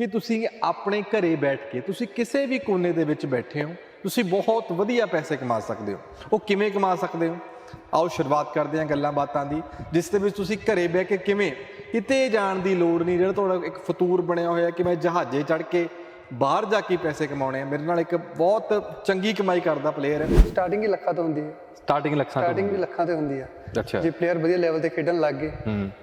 ਕਿ ਤੁਸੀਂ ਆਪਣੇ ਘਰੇ ਬੈਠ ਕੇ ਤੁਸੀਂ ਕਿਸੇ ਵੀ ਕੋਨੇ ਦੇ ਵਿੱਚ ਬੈਠੇ ਹੋ ਤੁਸੀਂ ਬਹੁਤ ਵਧੀਆ ਪੈਸੇ ਕਮਾ ਸਕਦੇ ਹੋ। ਉਹ ਕਿਵੇਂ ਕਮਾ ਸਕਦੇ ਹੋ? ਆਓ ਸ਼ੁਰੂਆਤ ਕਰਦੇ ਹਾਂ ਗੱਲਾਂ ਬਾਤਾਂ ਦੀ ਜਿਸ ਦੇ ਵਿੱਚ ਤੁਸੀਂ ਘਰੇ ਬਹਿ ਕੇ ਕਿਵੇਂ ਕਿਤੇ ਜਾਣ ਦੀ ਲੋੜ ਨਹੀਂ ਜਿਹੜਾ ਤੁਹਾਡਾ ਇੱਕ ਫਤੂਰ ਬਣਿਆ ਹੋਇਆ ਕਿ ਮੈਂ ਜਹਾਜ਼ੇ ਚੜ੍ਹ ਕੇ ਬਾਹਰ ਜਾ ਕੇ ਪੈਸੇ ਕਮਾਉਣੇ ਆ ਮੇਰੇ ਨਾਲ ਇੱਕ ਬਹੁਤ ਚੰਗੀ ਕਮਾਈ ਕਰਦਾ ਪਲੇਅਰ ਹੈ। ਸਟਾਰਟਿੰਗ ਹੀ ਲੱਖਾਂ ਤੋਂ ਹੁੰਦੀ ਹੈ। ਸਟਾਰਟਿੰਗ ਲੱਖਾਂ ਤੋਂ ਸਟਾਰਟਿੰਗ ਵੀ ਲੱਖਾਂ ਤੋਂ ਹੁੰਦੀ ਹੈ। ਅੱਛਾ। ਜੇ ਪਲੇਅਰ ਵਧੀਆ ਲੈਵਲ ਤੇ ਖੇਡਣ ਲੱਗ ਗਏ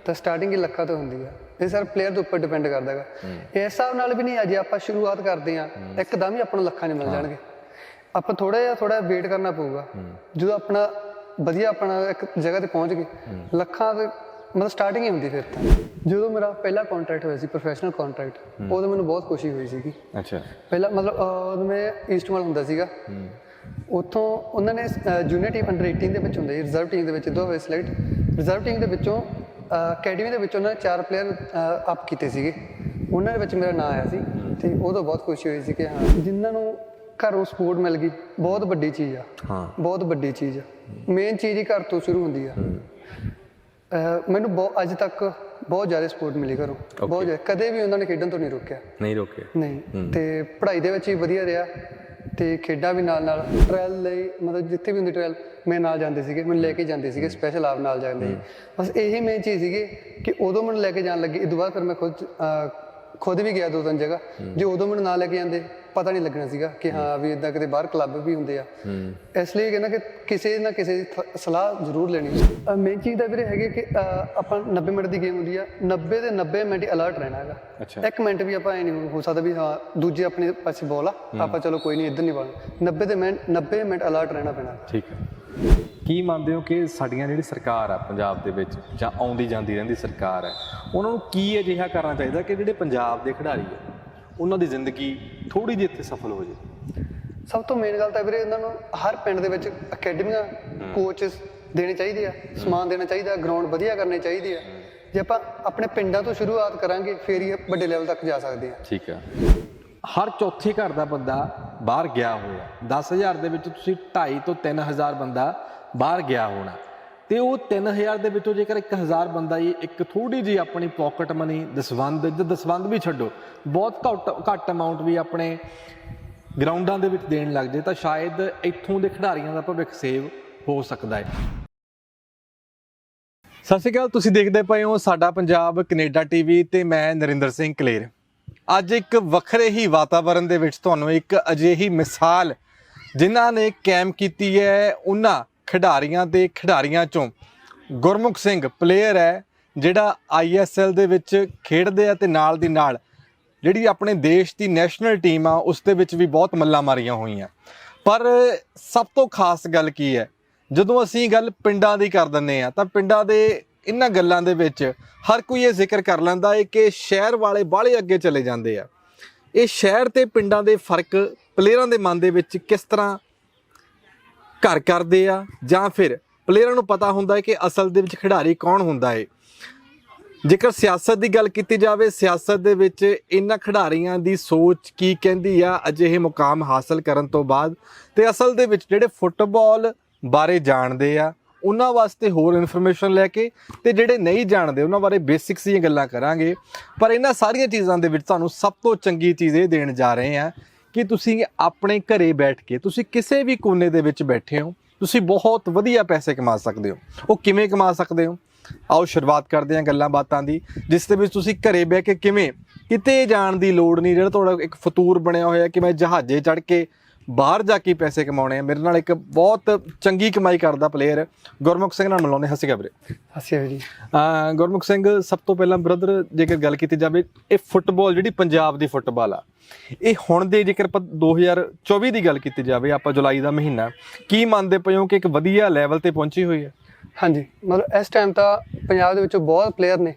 ਤਾਂ ਸਟਾਰਟਿੰਗ ਹੀ ਲੱਖਾਂ ਤੋਂ ਹੁੰਦੀ ਹੈ। ਇਹ ਸਰ ਪਲੇਅਰ ਦੇ ਉੱਪਰ ਡਿਪੈਂਡ ਕਰਦਾ ਹੈਗਾ। ਇਸ ਹਿਸਾਬ ਨਾਲ ਵੀ ਨਹੀਂ ਅਜੇ ਆਪਾਂ ਸ਼ੁਰੂਆਤ ਕਰਦੇ ਆ ਇੱਕਦਮ ਹੀ ਆਪਾਂ ਨੂੰ ਲੱਖਾਂ ਨਹੀਂ ਮਿਲ ਜਾਣਗੇ। ਆਪਾਂ ਥੋੜਾ ਜਿਹਾ ਥੋੜਾ ਵੇਟ ਕਰਨਾ ਪਊਗਾ। ਜਦੋਂ ਆਪਣਾ ਵਧੀਆ ਆਪਣਾ ਇੱਕ ਜਗ੍ਹਾ ਤੇ ਪਹੁੰਚ ਗਏ ਲੱਖਾਂ ਦੇ ਮਤਲਬ ਸਟਾਰਟਿੰਗ ਹੀ ਹੁੰਦੀ ਫਿਰ ਤਾਂ। ਜਦੋਂ ਮੇਰਾ ਪਹਿਲਾ ਕੰਟਰੈਕਟ ਹੋਇਆ ਸੀ ਪ੍ਰੋਫੈਸ਼ਨਲ ਕੰਟਰੈਕਟ ਉਦੋਂ ਮੈਨੂੰ ਬਹੁਤ ਖੁਸ਼ੀ ਹੋਈ ਸੀਗੀ। ਅੱਛਾ। ਪਹਿਲਾਂ ਮਤਲਬ ਉਦੋਂ ਮੈਂ ਈਸਟਮਲ ਹੁੰਦਾ ਸੀਗਾ। ਉੱਥੋਂ ਉਹਨਾਂ ਨੇ ਜੂਨੀਅਰ ਟੀਮ ਅੰਡਰ 18 ਦੇ ਵਿੱਚ ਹੁੰਦੇ ਰਿਜ਼ਰਵ ਟੀਮ ਦੇ ਵਿੱਚ ਦੋ ਹੋਏ ਸਿਲੈਕਟ ਰਿਜ਼ਰਵ ਟੀਮ ਦੇ ਵਿੱਚੋਂ ਅਕੈਡਮੀ ਦੇ ਵਿੱਚ ਉਹਨਾਂ ਨੇ ਚਾਰ ਪਲੇਅਰ ਅਪ ਕੀਤੇ ਸੀਗੇ। ਉਹਨਾਂ ਦੇ ਵਿੱਚ ਮੇਰਾ ਨਾਮ ਆਇਆ ਸੀ ਤੇ ਉਦੋਂ ਬਹੁਤ ਖੁਸ਼ੀ ਹੋਈ ਸੀ ਕਿ ਹਾਂ ਜਿਨ੍ਹਾਂ ਨੂੰ ਘਰੋਂ ਸਪੋਰਟ ਮਿਲ ਗਈ ਬਹੁਤ ਵੱਡੀ ਚੀਜ਼ ਆ। ਹਾਂ। ਬਹੁਤ ਵੱਡੀ ਚੀਜ਼ ਆ। ਮੇਨ ਚੀਜ਼ ਹੀ ਘਰ ਤੋਂ ਸ਼ੁਰੂ ਹੁੰਦੀ ਆ। ਮੈਨੂੰ ਬਹੁਤ ਅੱਜ ਤੱਕ ਬਹੁਤ ਜ਼ਿਆਦਾ ਸਪੋਰਟ ਮਿਲੀ ਘਰੋਂ। ਬਹੁਤ ਜ਼ਿਆਦਾ। ਕਦੇ ਵੀ ਉਹਨਾਂ ਨੇ ਖੇਡਣ ਤੋਂ ਨਹੀਂ ਰੋਕਿਆ। ਨਹੀਂ ਰੋਕੇ ਨਹੀਂ। ਤੇ ਪੜ੍ਹਾਈ ਦੇ ਵਿੱਚ ਵੀ ਵਧੀਆ ਰਿਹਾ। ਤੇ ਖੇਡਾਂ ਵੀ ਨਾਲ ਨਾਲ ਟ੍ਰਾਇਲ ਲਈ ਮਤਲਬ ਜਿੱਥੇ ਵੀ ਹੁੰਦੀ ਟ੍ਰਾਇਲ ਮੈਂ ਨਾਲ ਜਾਂਦੇ ਸੀਗੇ ਮੈਨੂੰ ਲੈ ਕੇ ਜਾਂਦੇ ਸੀਗੇ ਸਪੈਸ਼ਲ ਆਪ ਨਾਲ ਜਾਂਦੇ ਸੀ। ਬਸ ਇਹੀ ਮੇਨ ਚੀਜ਼ ਸੀਗੀ ਕਿ ਉਦੋਂ ਮੈਨੂੰ ਲੈ ਕੇ ਜਾਣ ਲੱਗੇ ਇਸ ਤੋਂ ਬਾਅਦ ਫਿਰ ਮੈਂ ਖੁਦ ਖੁਦ ਵੀ ਗਿਆ ਦੋ ਤਿੰਨ ਜਗ੍ਹਾ ਜੇ ਉਦੋਂ ਮੈਨੂੰ ਨਾਲ ਲੈ ਕੇ ਜਾਂਦੇ ਪਤਾ ਨਹੀਂ ਲੱਗਣਾ ਸੀਗਾ ਕਿ ਹਾਂ ਵੀ ਇਦਾਂ ਕਿਤੇ ਬਾਹਰ ਕਲੱਬ ਵੀ ਹੁੰਦੇ ਆ। ਇਸ ਲਈ ਕਹਿੰਦਾ ਕਿ ਕਿਸੇ ਨਾ ਕਿਸੇ ਦੀ ਸਲਾਹ ਜ਼ਰੂਰ ਲੈਣੀ। ਮੇਨ ਚੀਜ਼ ਦਾ ਵੀਰੇ ਹੈਗੇ ਕਿ ਆਪਾਂ 90 ਮਿੰਟ ਦੀ ਗੇਮ ਹੁੰਦੀ ਆ 90 ਦੇ 90 ਮਿੰਟ ਅਲਰਟ ਰਹਿਣਾ ਹੈਗਾ। ਇੱਕ ਮਿੰਟ ਵੀ ਆਪਾਂ ਐ ਨਹੀਂ ਹੋ ਸਕਦਾ ਵੀ ਹਾਂ ਦੂਜੇ ਆਪਣੇ ਪਾਸੇ ਬੋਲ ਆ ਆਪਾਂ ਚਲੋ ਕੋਈ ਨਹੀਂ ਇੱਧਰ ਨਹੀਂ ਬੋਲਣਾ 90 ਦੇ ਮਿੰਟ 90 ਮਿੰਟ ਅਲਰਟ ਰਹਿਣਾ ਪੈਣਾ। ਠੀਕ ਹੈ। ਕੀ ਮੰਨਦੇ ਹੋ ਕਿ ਸਾਡੀਆਂ ਜਿਹੜੀ ਸਰਕਾਰ ਆ ਪੰਜਾਬ ਦੇ ਵਿੱਚ ਜਾਂ ਆਉਂਦੀ ਜਾਂਦੀ ਰਹਿੰਦੀ ਸਰਕਾਰ ਹੈ ਉਹਨਾਂ ਨੂੰ ਕੀ ਅਜਿਹਾ ਕਰਨਾ ਚਾਹੀਦਾ ਕਿ ਜਿਹੜੇ ਪੰਜਾਬ ਦੇ ਖਿਡਾਰੀ ਆ ਉਹਨਾਂ ਦੀ ਜ਼ਿੰਦਗੀ ਥੋੜੀ ਜਿਹੀ ਇੱਥੇ ਸਫਲ ਹੋ ਜੇ। ਸਭ ਤੋਂ ਮੇਨ ਗੱਲ ਤਾਂ ਵੀਰੇ ਇਹਨਾਂ ਨੂੰ ਹਰ ਪਿੰਡ ਦੇ ਵਿੱਚ ਅਕੈਡਮੀਆਂ ਕੋਚਸ ਦੇਣੇ ਚਾਹੀਦੇ ਆ ਸਮਾਨ ਦੇਣਾ ਚਾਹੀਦਾ ਗਰਾਊਂਡ ਵਧੀਆ ਕਰਨੇ ਚਾਹੀਦੇ ਆ। ਜੇ ਆਪਾਂ ਆਪਣੇ ਪਿੰਡਾਂ ਤੋਂ ਸ਼ੁਰੂਆਤ ਕਰਾਂਗੇ ਫੇਰ ਹੀ ਵੱਡੇ ਲੈਵਲ ਤੱਕ ਜਾ ਸਕਦੇ ਆ। ਠੀਕ ਹੈ ਹਰ ਚੌਥੇ ਘਰ ਦਾ ਬੰਦਾ ਬਾਹਰ ਗਿਆ ਹੋਇਆ 10000 ਦੇ ਵਿੱਚ ਤੁਸੀਂ 2.5 ਤੋਂ 3000 ਬੰਦਾ ਬਾਹਰ ਗਿਆ ਹੋਣਾ। ਤੇ ਉਹ 3000 ਦੇ ਵਿੱਚੋਂ ਜੇਕਰ 1000 ਬੰਦਾ ਹੀ ਇੱਕ ਥੋੜੀ ਜੀ ਆਪਣੀ ਪਾਕਟ ਮਨੀ ਦਸਵੰਦ ਜਾਂ ਦਸਵੰਦ ਵੀ ਛੱਡੋ, ਬਹੁਤ ਘੱਟ ਘੱਟ ਅਮਾਉਂਟ ਵੀ ਆਪਣੇ ਗਰਾਊਂਡਾਂ ਦੇ ਵਿੱਚ ਦੇਣ ਲੱਗ ਜੇ, ਤਾਂ ਸ਼ਾਇਦ ਇੱਥੋਂ ਦੇ ਖਿਡਾਰੀਆਂ ਦਾ ਭਵਿੱਖ ਸੇਵ ਹੋ ਸਕਦਾ ਹੈ। ਸਤਿ ਸ਼੍ਰੀ ਅਕਾਲ, ਤੁਸੀਂ ਦੇਖਦੇ ਪਏ ਹੋ ਸਾਡਾ ਪੰਜਾਬ ਕੈਨੇਡਾ ਟੀਵੀ ਤੇ ਮੈਂ ਨਰਿੰਦਰ ਸਿੰਘ ਕਲੇਰ। ਅੱਜ ਇੱਕ ਵੱਖਰੇ ਹੀ ਵਾਤਾਵਰਣ ਦੇ ਵਿੱਚ ਤੁਹਾਨੂੰ ਇੱਕ ਅਜਿਹੀ ਮਿਸਾਲ ਜਿਨ੍ਹਾਂ ਨੇ ਕੈਮ ਕੀਤੀ ਹੈ, ਉਹਨਾਂ ਖਿਡਾਰੀਆਂ ਦੇ ਖਿਡਾਰੀਆਂ ਚੋਂ ਗੁਰਮੁਖ ਸਿੰਘ ਪਲੇਅਰ ਹੈ, ਜਿਹੜਾ ਆਈਐਸਐਲ ਦੇ ਵਿੱਚ ਖੇਡਦੇ ਆ ਤੇ ਨਾਲ ਦੀ ਨਾਲ ਜਿਹੜੀ ਆਪਣੇ ਦੇਸ਼ ਦੀ ਨੈਸ਼ਨਲ ਟੀਮ ਆ, ਉਸ ਦੇ ਵਿੱਚ ਵੀ ਬਹੁਤ ਮੱਲਾਂ ਮਾਰੀਆਂ ਹੋਈਆਂ। ਪਰ ਸਭ ਤੋਂ ਖਾਸ ਗੱਲ ਕੀ ਹੈ? ਜਦੋਂ ਅਸੀਂ ਗੱਲ ਪਿੰਡਾਂ ਦੀ ਕਰ ਦਿੰਨੇ ਆ, ਤਾਂ ਪਿੰਡਾਂ ਦੇ ਇਹਨਾਂ ਗੱਲਾਂ ਦੇ ਵਿੱਚ ਹਰ ਕੋਈ ਇਹ ਜ਼ਿਕਰ ਕਰ ਲੈਂਦਾ ਹੈ ਕਿ ਸ਼ਹਿਰ ਵਾਲੇ ਬਾਹਲੇ ਅੱਗੇ ਚਲੇ ਜਾਂਦੇ ਆ। ਇਹ ਸ਼ਹਿਰ ਤੇ ਪਿੰਡਾਂ ਦੇ ਫ਼ਰਕ ਪਲੇਅਰਾਂ ਦੇ ਮਨ ਦੇ ਵਿੱਚ ਕਿਸ ਤਰ੍ਹਾਂ ਘਰ ਕਰਦੇ ਆ ਜਾਂ ਫਿਰ ਪਲੇਅਰਾਂ ਨੂੰ ਪਤਾ ਹੁੰਦਾ ਹੈ ਕਿ ਅਸਲ ਦੇ ਵਿੱਚ ਖਿਡਾਰੀ ਕੌਣ ਹੁੰਦਾ ਹੈ। ਜੇਕਰ ਸਿਆਸਤ ਦੀ ਗੱਲ ਕੀਤੀ ਜਾਵੇ, ਸਿਆਸਤ ਦੇ ਵਿੱਚ ਇਹਨਾਂ ਖਿਡਾਰੀਆਂ ਦੀ ਸੋਚ ਕੀ ਕਹਿੰਦੀ ਆ, ਅਜਿਹੇ ਮੁਕਾਮ ਹਾਸਲ ਕਰਨ ਤੋਂ ਬਾਅਦ ਤੇ ਅਸਲ ਦੇ ਵਿੱਚ ਜਿਹੜੇ ਫੁੱਟਬਾਲ ਬਾਰੇ ਜਾਣਦੇ ਆ, ਉਹਨਾਂ ਵਾਸਤੇ ਹੋਰ ਇਨਫੋਰਮੇਸ਼ਨ ਲੈ ਕੇ ਤੇ ਜਿਹੜੇ ਨਹੀਂ ਜਾਣਦੇ, ਉਹਨਾਂ ਬਾਰੇ ਬੇਸਿਕਸ ਦੀਆਂ ਗੱਲਾਂ ਕਰਾਂਗੇ। ਪਰ ਇਹਨਾਂ ਸਾਰੀਆਂ ਚੀਜ਼ਾਂ ਦੇ ਵਿੱਚ ਤੁਹਾਨੂੰ ਸਭ ਤੋਂ ਚੰਗੀ ਚੀਜ਼ ਇਹ ਦੇਣ ਜਾ ਰਹੇ ਆ ਕਿ ਤੁਸੀਂ ਆਪਣੇ ਘਰੇ ਬੈਠ ਕੇ ਤੁਸੀਂ ਕਿਸੇ ਵੀ ਕੋਨੇ ਦੇ ਵਿੱਚ ਬੈਠੇ ਹੋ, ਤੁਸੀਂ ਬਹੁਤ ਵਧੀਆ ਪੈਸੇ ਕਮਾ ਸਕਦੇ ਹੋ। ਉਹ ਕਿਵੇਂ ਕਮਾ ਸਕਦੇ ਹੋ? ਆਓ ਸ਼ੁਰੂਆਤ ਕਰਦੇ ਹਾਂ ਗੱਲਾਂ ਬਾਤਾਂ ਦੀ, ਜਿਸ ਦੇ ਵਿੱਚ ਤੁਸੀਂ ਘਰੇ ਬਹਿ ਕੇ ਕਿਵੇਂ ਕਿਤੇ ਜਾਣ ਦੀ ਲੋੜ ਨਹੀਂ। ਜਿਹੜਾ ਤੁਹਾਡਾ ਇੱਕ ਫਤੂਰ ਬਣਿਆ ਹੋਇਆ ਕਿ ਮੈਂ ਜਹਾਜ਼ੇ ਚੜ੍ਹ ਕੇ ਬਾਹਰ ਜਾ ਕੇ ਪੈਸੇ ਕਮਾਉਣੇ ਆ ਮੇਰੇ ਨਾਲ ਇੱਕ ਬਹੁਤ ਚੰਗੀ ਕਮਾਈ ਕਰਦਾ ਪਲੇਅਰ ਗੁਰਮੁਖ ਸਿੰਘ ਨਾਲ ਮਿਲਾਉਂਦੇ ਹੱਸੀ ਵੀਰੇ। ਹੱਸਿਆ ਜੀ। ਅਹ ਗੁਰਮੁਖ ਸਿੰਘ ਸਭ ਤੋਂ ਪਹਿਲਾਂ ਬ੍ਰਦਰ ਜੇਕਰ ਗੱਲ ਕੀਤੀ ਜਾਵੇ ਇਹ ਫੁੱਟਬਾਲ ਜਿਹੜੀ ਪੰਜਾਬ ਦੀ ਫੁੱਟਬਾਲ ਆ ਇਹ ਹੁਣ ਦੇ ਜੇਕਰ ਆਪਾਂ 2024 ਦੀ ਗੱਲ ਕੀਤੀ ਜਾਵੇ ਆਪਾਂ ਜੁਲਾਈ ਦਾ ਮਹੀਨਾ ਕੀ ਮੰਨਦੇ ਪਏ ਹੋ ਕਿ ਇੱਕ ਵਧੀਆ ਲੈਵਲ ਤੇ ਪਹੁੰਚੀ ਹੋਈ ਹੈ? ਹਾਂਜੀ ਮਤਲਬ ਇਸ ਟਾਈਮ ਤਾਂ ਪੰਜਾਬ ਦੇ ਵਿੱਚੋਂ ਬਹੁਤ ਪਲੇਅਰ ਨੇ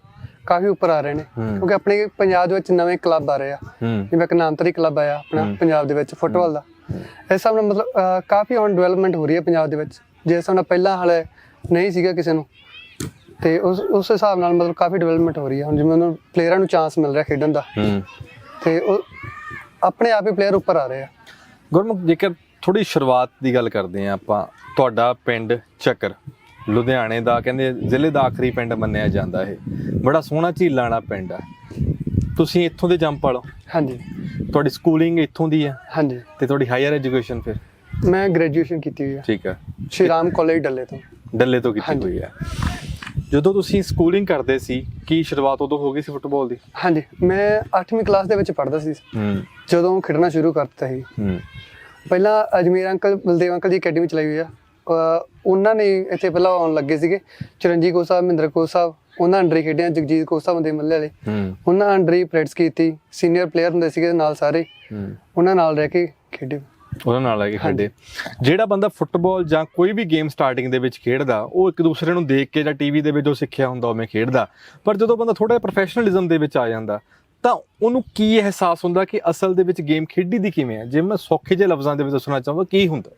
ਕਾਫੀ ਉੱਪਰ ਆ ਰਹੇ ਨੇ ਕਿਉਂਕਿ ਆਪਣੇ ਪੰਜਾਬ ਦੇ ਵਿੱਚ ਨਵੇਂ ਕਲੱਬ ਆ ਰਹੇ ਆ। ਜਿਵੇਂ ਇੱਕ ਨਾਮਤਰੀ ਕਲੱਬ ਆਇਆ ਆਪਣਾ ਪੰਜਾਬ ਦੇ ਵਿੱਚ ਫੁੱਟਬਾਲ ਦਾ। ਇਸ ਹਿਸਾਬ ਨਾਲ ਮਤਲਬ ਅਹ, ਕਾਫੀ ਹੁਣ ਡਿਵੈਲਪਮੈਂਟ ਹੋ ਰਹੀ ਹੈ ਪੰਜਾਬ ਦੇ ਵਿੱਚ। ਜਿਸ ਹਿਸਾਬ ਨਾਲ ਪਹਿਲਾਂ ਹਾਲੇ ਨਹੀਂ ਸੀਗਾ ਕਿਸੇ ਨੂੰ ਤੇ ਉਸ ਉਸ ਹਿਸਾਬ ਨਾਲ ਮਤਲਬ ਕਾਫੀ ਡਿਵੈਲਪਮੈਂਟ ਹੋ ਰਹੀ ਹੈ। ਹੁਣ ਜਿਵੇਂ ਉਹਨਾਂ ਪਲੇਅਰਾਂ ਨੂੰ ਚਾਂਸ ਮਿਲ ਰਿਹਾ ਖੇਡਣ ਦਾ। ਹੂੰ। ਤੇ ਉਹ ਆਪਣੇ ਆਪ ਹੀ ਪਲੇਅਰ ਉੱਪਰ ਆ ਰਹੇ ਆ। ਗੁਰਮੁਖ ਜੇਕਰ ਥੋੜੀ ਸ਼ੁਰੂਆਤ ਦੀ ਗੱਲ ਕਰਦੇ ਆ ਆਪਾਂ ਤੁਹਾਡਾ ਪਿੰਡ ਚੱਕਰ ਲੁਧਿਆਣੇ ਦਾ ਕਹਿੰਦੇ ਜ਼ਿਲ੍ਹੇ ਦਾ ਆਖਰੀ ਪਿੰਡ ਮੰਨਿਆ ਜਾਂਦਾ ਇਹ। ਬੜਾ ਸੋਹਣਾ ਝੀਲਾਂ ਵਾਲਾ ਪਿੰਡ ਆ। ਤੁਸੀਂ ਇੱਥੋਂ ਦੇ ਜੰਪ ਵਾਲੋ? ਹਾਂਜੀ। ਤੁਹਾਡੀ ਸਕੂਲਿੰਗ ਇੱਥੋਂ ਦੀ ਹੈ? ਹਾਂਜੀ। ਤੇ ਤੁਹਾਡੀ ਹਾਇਰ ਐਜੂਕੇਸ਼ਨ ਫਿਰ? ਮੈਂ ਗ੍ਰੈਜੂਏਸ਼ਨ ਕੀਤੀ ਹੋਈ ਹੈ। ਠੀਕ ਹੈ। ਸ਼੍ਰੀ ਰਾਮ ਕਾਲਜ ਡੱਲੇ ਤੋਂ। ਡੱਲੇ ਤੋਂ ਕੀਤੀ। ਹੋਈ ਹੈ। ਜਦੋਂ ਤੁਸੀਂ ਸਕੂਲਿੰਗ ਕਰਦੇ ਸੀ ਕੀ ਸ਼ੁਰੂਆਤ ਉਦੋਂ ਹੋ ਗਈ ਸੀ ਫੁੱਟਬਾਲ ਦੀ? ਹਾਂਜੀ। ਮੈਂ 8ਵੀਂ ਕਲਾਸ ਦੇ ਵਿੱਚ ਪੜ੍ਹਦਾ ਸੀ। ਜਦੋਂ ਖੇਡਣਾ ਸ਼ੁਰੂ ਕਰਤਾ ਸੀ। ਪਹਿਲਾਂ ਅਜਮੇਰ ਅੰਕਲ ਬਲਦੇਵ ਅੰਕਲ ਦੀ ਅਕੈਡਮੀ ਚਲਾਈ ਹੋਈ ਆ। ਉਹਨਾਂ ਨੇ ਇੱਥੇ ਪਹਿਲਾਂ ਆਉਣ ਲੱਗੇ ਸੀਗੇ। ਚਰਨਜੀਤ ਕੋ ਸਾਹਿਬ ਮਹਿੰਦਰ ਕੋ ਸਾਹਿਬ ਉਹਨਾਂ ਅੰਡਰ ਹੀ ਖੇਡਿਆ ਜਗਜੀਤ ਕੋ ਸਾਹਿਬ ਦੇ ਮੱਲੇ ਵਾਲੇ। ਉਹਨਾਂ ਅੰਡਰ ਹੀ ਪ੍ਰੈਕਟਿਸ ਕੀਤੀ ਸੀਨੀਅਰ ਪਲੇਅਰ ਹੁੰਦੇ ਸੀਗੇ ਨਾਲ ਸਾਰੇ। ਉਹਨਾਂ ਨਾਲ ਰਹਿ ਕੇ ਖੇਡੇ। ਉਹਨਾਂ ਨਾਲ ਲੈ ਕੇ ਖੇਡੇ। ਜਿਹੜਾ ਬੰਦਾ ਫੁੱਟਬਾਲ ਜਾਂ ਕੋਈ ਵੀ ਗੇਮ ਸਟਾਰਟਿੰਗ ਦੇ ਵਿੱਚ ਖੇਡਦਾ ਉਹ ਇੱਕ ਦੂਸਰੇ ਨੂੰ ਦੇਖ ਕੇ ਜਾਂ ਟੀਵੀ ਦੇ ਵਿੱਚ ਜੋ ਸਿੱਖਿਆ ਹੁੰਦਾ ਉਵੇਂ ਖੇਡਦਾ। ਪਰ ਜਦੋਂ ਬੰਦਾ ਥੋੜਾ ਪ੍ਰੋਫੈਸ਼ਨਲਿਜ਼ਮ ਦੇ ਵਿੱਚ ਆ ਜਾਂਦਾ ਤਾਂ ਉਹਨੂੰ ਕੀ ਅਹਿਸਾਸ ਹੁੰਦਾ ਕਿ ਅਸਲ ਦੇ ਵਿੱਚ ਗੇਮ ਖੇਡੀ ਦੀ ਕਿਵੇਂ ਹੈ? ਜੇ ਮੈਂ ਸੌਖੇ ਜਿਹੇ ਲਫ਼ਜ਼ਾਂ ਦੇ ਵਿੱਚ ਦੱਸਣਾ ਚਾਹਾਂ ਕੀ ਹੁੰਦਾ?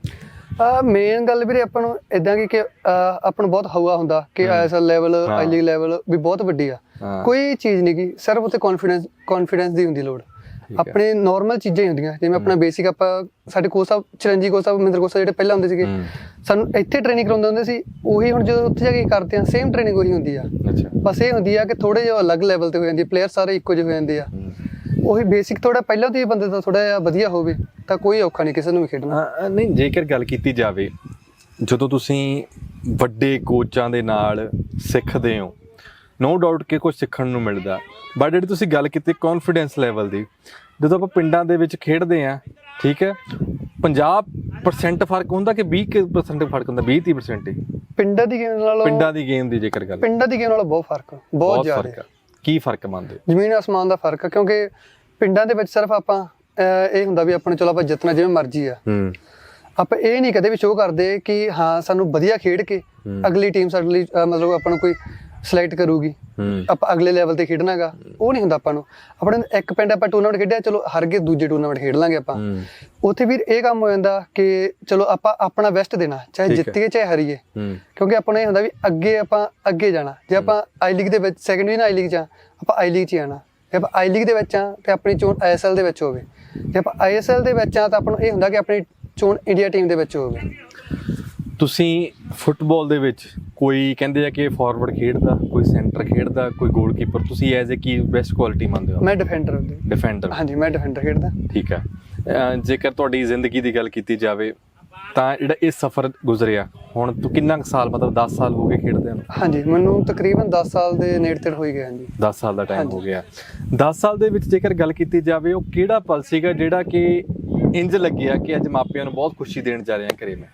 ਮੇਨ ਗੱਲ ਵੀਰੇ ਆਪਾਂ ਨੂੰ ਇਦਾਂ ਕਿ ਆਪਾਂ ਨੂੰ ਬਹੁਤ ਹਵਾ ਹੁੰਦਾ ਕਿ SL level. I league level ਵੀ ਬਹੁਤ ਵੱਡੀ ਆ। ਕੋਈ ਚੀਜ਼ ਨਹੀਂ ਕੀ ਸਿਰਫ ਉੱਤੇ ਕੌਨਫੀਡੈਂਸ ਕੌਨਫੀਡੈਂਸ ਦੀ ਹੁੰਦੀ ਲੋੜ। ਆਪਣੇ ਨਾਰਮਲ ਚੀਜ਼ਾਂ ਹੀ ਹੁੰਦੀਆਂ ਜਿਵੇਂ ਆਪਣਾ ਬੇਸਿਕ ਆਪਾਂ ਸਾਡੇ ਕੋਚ ਸਾਹਿਬ ਚਰਨਜੀਤ ਕੋਚ ਸਾਹਿਬ ਮਹਿੰਦਰ ਕੋਚ ਸਾਹਿਬ ਜਿਹੜੇ ਪਹਿਲਾਂ ਹੁੰਦੇ ਸੀਗੇ। ਸਾਨੂੰ ਇੱਥੇ ਟ੍ਰੇਨਿੰਗ ਕਰਾਉਂਦੇ ਹੁੰਦੇ ਸੀ ਉਹੀ ਹੁਣ ਜਦੋਂ ਉੱਥੇ ਜਾ ਕੇ ਕਰਦੇ ਆ ਸੇਮ ਟ੍ਰੇਨਿੰਗ ਉਹੀ ਹੁੰਦੀ ਆ ਅੱਛਾ ਬਸ ਇਹ ਹੁੰਦੀ ਆ ਕਿ ਥੋੜੇ ਜਿਹਾ ਅਲੱਗ ਲੈਵਲ ਤੇ ਹੋ ਜਾਂਦੀ ਪਲੇਅਰ ਸਾਰੇ ਇੱਕੋ ਜਿਹੇ ਹੋ ਜਾਂਦੇ ਆ। ਉਹੀ ਬੇਸਿਕ ਥੋੜਾ ਪਹਿਲਾਂ ਤੋਂ ਹੀ ਬੰਦੇ ਦਾ ਥੋੜਾ ਜਿਹਾ ਵਧੀਆ ਹੋਵੇ ਤਾਂ ਕੋਈ ਔਖਾ ਨਹੀਂ ਕਿਸੇ ਨੂੰ ਵੀ ਖੇਡਣਾ। ਅ, ਨਹੀਂ ਜੇਕਰ ਗੱਲ ਕੀਤੀ ਜਾਵੇ ਜਦੋਂ ਤੁਸੀਂ ਵੱਡੇ ਕੋਚਾਂ ਦੇ ਨਾਲ ਸਿੱਖਦੇ ਹੋ ਨੋ ਡਾਊਟ ਕਿ ਕੁਝ ਸਿੱਖਣ ਨੂੰ ਮਿਲਦਾ। ਬਟ ਜਿਹੜੀ ਤੁਸੀਂ ਗੱਲ ਕੀਤੀ ਕੌਨਫੀਡੈਂਸ ਲੈਵਲ ਦੀ ਜਦੋਂ ਆਪਾਂ ਪਿੰਡਾਂ ਦੇ ਵਿੱਚ ਖੇਡਦੇ ਆ ਠੀਕ ਹੈ 50% ਫ਼ਰਕ ਹੁੰਦਾ ਕਿ 20% ਫ਼ਰਕ ਹੁੰਦਾ? 20 30% ਹੀ। ਪਿੰਡਾਂ ਦੀ ਗੇਮ ਨਾਲੋਂ ਪਿੰਡਾਂ ਦੀ ਗੇਮ ਦੀ ਜੇਕਰ ਗੱਲ ਪਿੰਡਾਂ ਦੀ ਗੇਮ ਨਾਲੋਂ ਬਹੁਤ ਫ਼ਰਕ ਆ, ਬਹੁਤ ਜ਼ਿਆਦਾ। ਫ਼ਰਕ ਆ। ਕੀ ਫ਼ਰਕ ਮੰਨਦੇ ਹੋ? ਜ਼ਮੀਨ ਆਸਮਾਨ ਦਾ ਫ਼ਰਕ ਆ ਕਿਉਂਕਿ ਪਿੰਡਾਂ ਦੇ ਵਿੱਚ ਸਿਰਫ ਆਪਾਂ ਇਹ ਹੁੰਦਾ ਵੀ ਆਪਾਂ ਨੂੰ ਚਲੋ ਆਪਾਂ ਜਿੱਤਣਾ ਜਿਵੇਂ ਮਰਜ਼ੀ ਆ। ਹੂੰ। ਆਪਾਂ ਇਹ ਨਹੀਂ ਕਦੇ ਵੀ ਸ਼ੋਅ ਕਰਦੇ ਕਿ ਹਾਂ ਸਾਨੂੰ ਵਧੀਆ ਖੇਡ ਕੇ ਅਗਲੀ ਟੀਮ ਸਾਡੇ ਲਈ ਮਤਲਬ ਆਪਾਂ ਨੂੰ ਕੋਈ ਸਿਲੈਕਟ ਕਰੂਗੀ। ਆਪਾਂ ਅਗਲੇ ਲੈਵਲ ਤੇ ਖੇਡਣਾਗਾ ਉਹ ਨਹੀਂ ਹੁੰਦਾ ਆਪਾਂ ਨੂੰ। ਆਪਣੇ ਇੱਕ ਪਿੰਡ ਆਪਾਂ ਟੂਰਨਾਮੈਂਟ ਖੇਡਿਆ ਚਲੋ ਹਰ ਕੇ ਦੂਜੇ ਟੂਰਨਾਮੈਂਟ ਖੇਡ ਲਾਂਗੇ ਆਪਾਂ। ਉੱਥੇ ਵੀਰ ਇਹ ਕੰਮ ਹੋ ਜਾਂਦਾ ਕਿ ਚਲੋ ਆਪਾਂ ਆਪਣਾ ਬੈਸਟ ਦੇਣਾ ਚਾਹੇ। ਜਿੱਤੀਏ ਚਾਹੇ ਹਾਰੀਏ। ਕਿਉਂਕਿ ਆਪਾਂ ਨੂੰ ਇਹ ਹੁੰਦਾ ਵੀ ਅੱਗੇ ਆਪਾਂ ਅੱਗੇ ਜਾਣਾ। ਜੇ ਆਪਾਂ ਆਈ ਲੀਗ ਦੇ ਵਿੱਚ ਸੈਕੰਡ ਵੀ ਨਾ ਆਈ ਲੀਗ ਚ ਆ, ਆਪਾਂ ਆਈ ਲੀਗ ਚ ਆਣਾ। ਜੇ ਆਪਾਂ ਆਈ ਲੀਗ ਦੇ ਵਿੱਚ ਆ ਤੇ ਆਪਣੀ ਚੋਣ ਆਈਐਸਐਲ ਦੇ ਵਿੱਚ ਹੋਵੇ। ਜੇ ਆਪਾਂ ਆਈਐਸਐਲ ਦੇ ਵਿੱਚ ਆ ਤਾਂ ਆਪਾਂ ਨੂੰ ਇਹ ਹੁੰਦਾ ਕਿ ਆਪਣੀ ਚੋਣ ਇੰਡੀਆ ਟੀਮ ਦੇ ਵਿੱਚ ਹੋਵੇ। ਤੁਸੀਂ ਫੁੱਟਬਾਲ ਦੇ ਵਿੱਚ ਕੋਈ ਕਹਿੰਦੇ ਆ ਕਿ ਫਾਰਵਰਡ ਖੇਡਦਾ ਕੋਈ ਸੈਂਟਰ ਖੇਡਦਾ ਕੋਈ ਗੋਲਕੀਪਰ ਤੁਸੀਂ ਐਜ਼ ਅ ਕੀ ਬੈਸਟ ਕੁਆਲਿਟੀ ਮੰਨਦੇ ਹੋ? ਮੈਂ ਡਿਫੈਂਡਰ ਡਿਫੈਂਡਰ ਹਾਂਜੀ ਮੈਂ ਡਿਫੈਂਡਰ ਖੇਡਦਾ। ਠੀਕ ਅਹ ਜੇਕਰ ਤੁਹਾਡੀ ਜ਼ਿੰਦਗੀ ਦੀ ਗੱਲ ਕੀਤੀ ਜਾਵੇ ਤਾਂ ਜਿਹੜਾ ਇਹ ਸਫ਼ਰ ਗੁਜ਼ਰਿਆ ਹੁਣ ਤੂੰ ਕਿੰਨਾ ਕੁ ਸਾਲ ਮਤਲਬ 10 ਸਾਲ ਹੋ ਗਏ ਖੇਡਦੇ ਨੂੰ? ਹਾਂਜੀ ਮੈਨੂੰ ਤਕਰੀਬਨ 10 ਸਾਲ ਦੇ ਨੇੜੇ ਤੇੜੇ ਹੋਈ ਗਏ ਹਾਂਜੀ। 10 ਸਾਲ ਦਾ ਟਾਈਮ ਹੋ ਗਿਆ। 10 ਸਾਲ ਦੇ ਵਿੱਚ ਜੇਕਰ ਗੱਲ ਕੀਤੀ ਜਾਵੇ ਉਹ ਕਿਹੜਾ ਪਲ ਸੀਗਾ ਜਿਹੜਾ ਕਿ ਇੰਜ ਲੱਗਿਆ ਕਿ ਅੱਜ ਮਾਪਿਆਂ ਨੂੰ ਬਹੁਤ ਖੁਸ਼ੀ ਦੇਣ ਜਾ ਰਿਹਾ ਘਰੇ ਮੈਂ?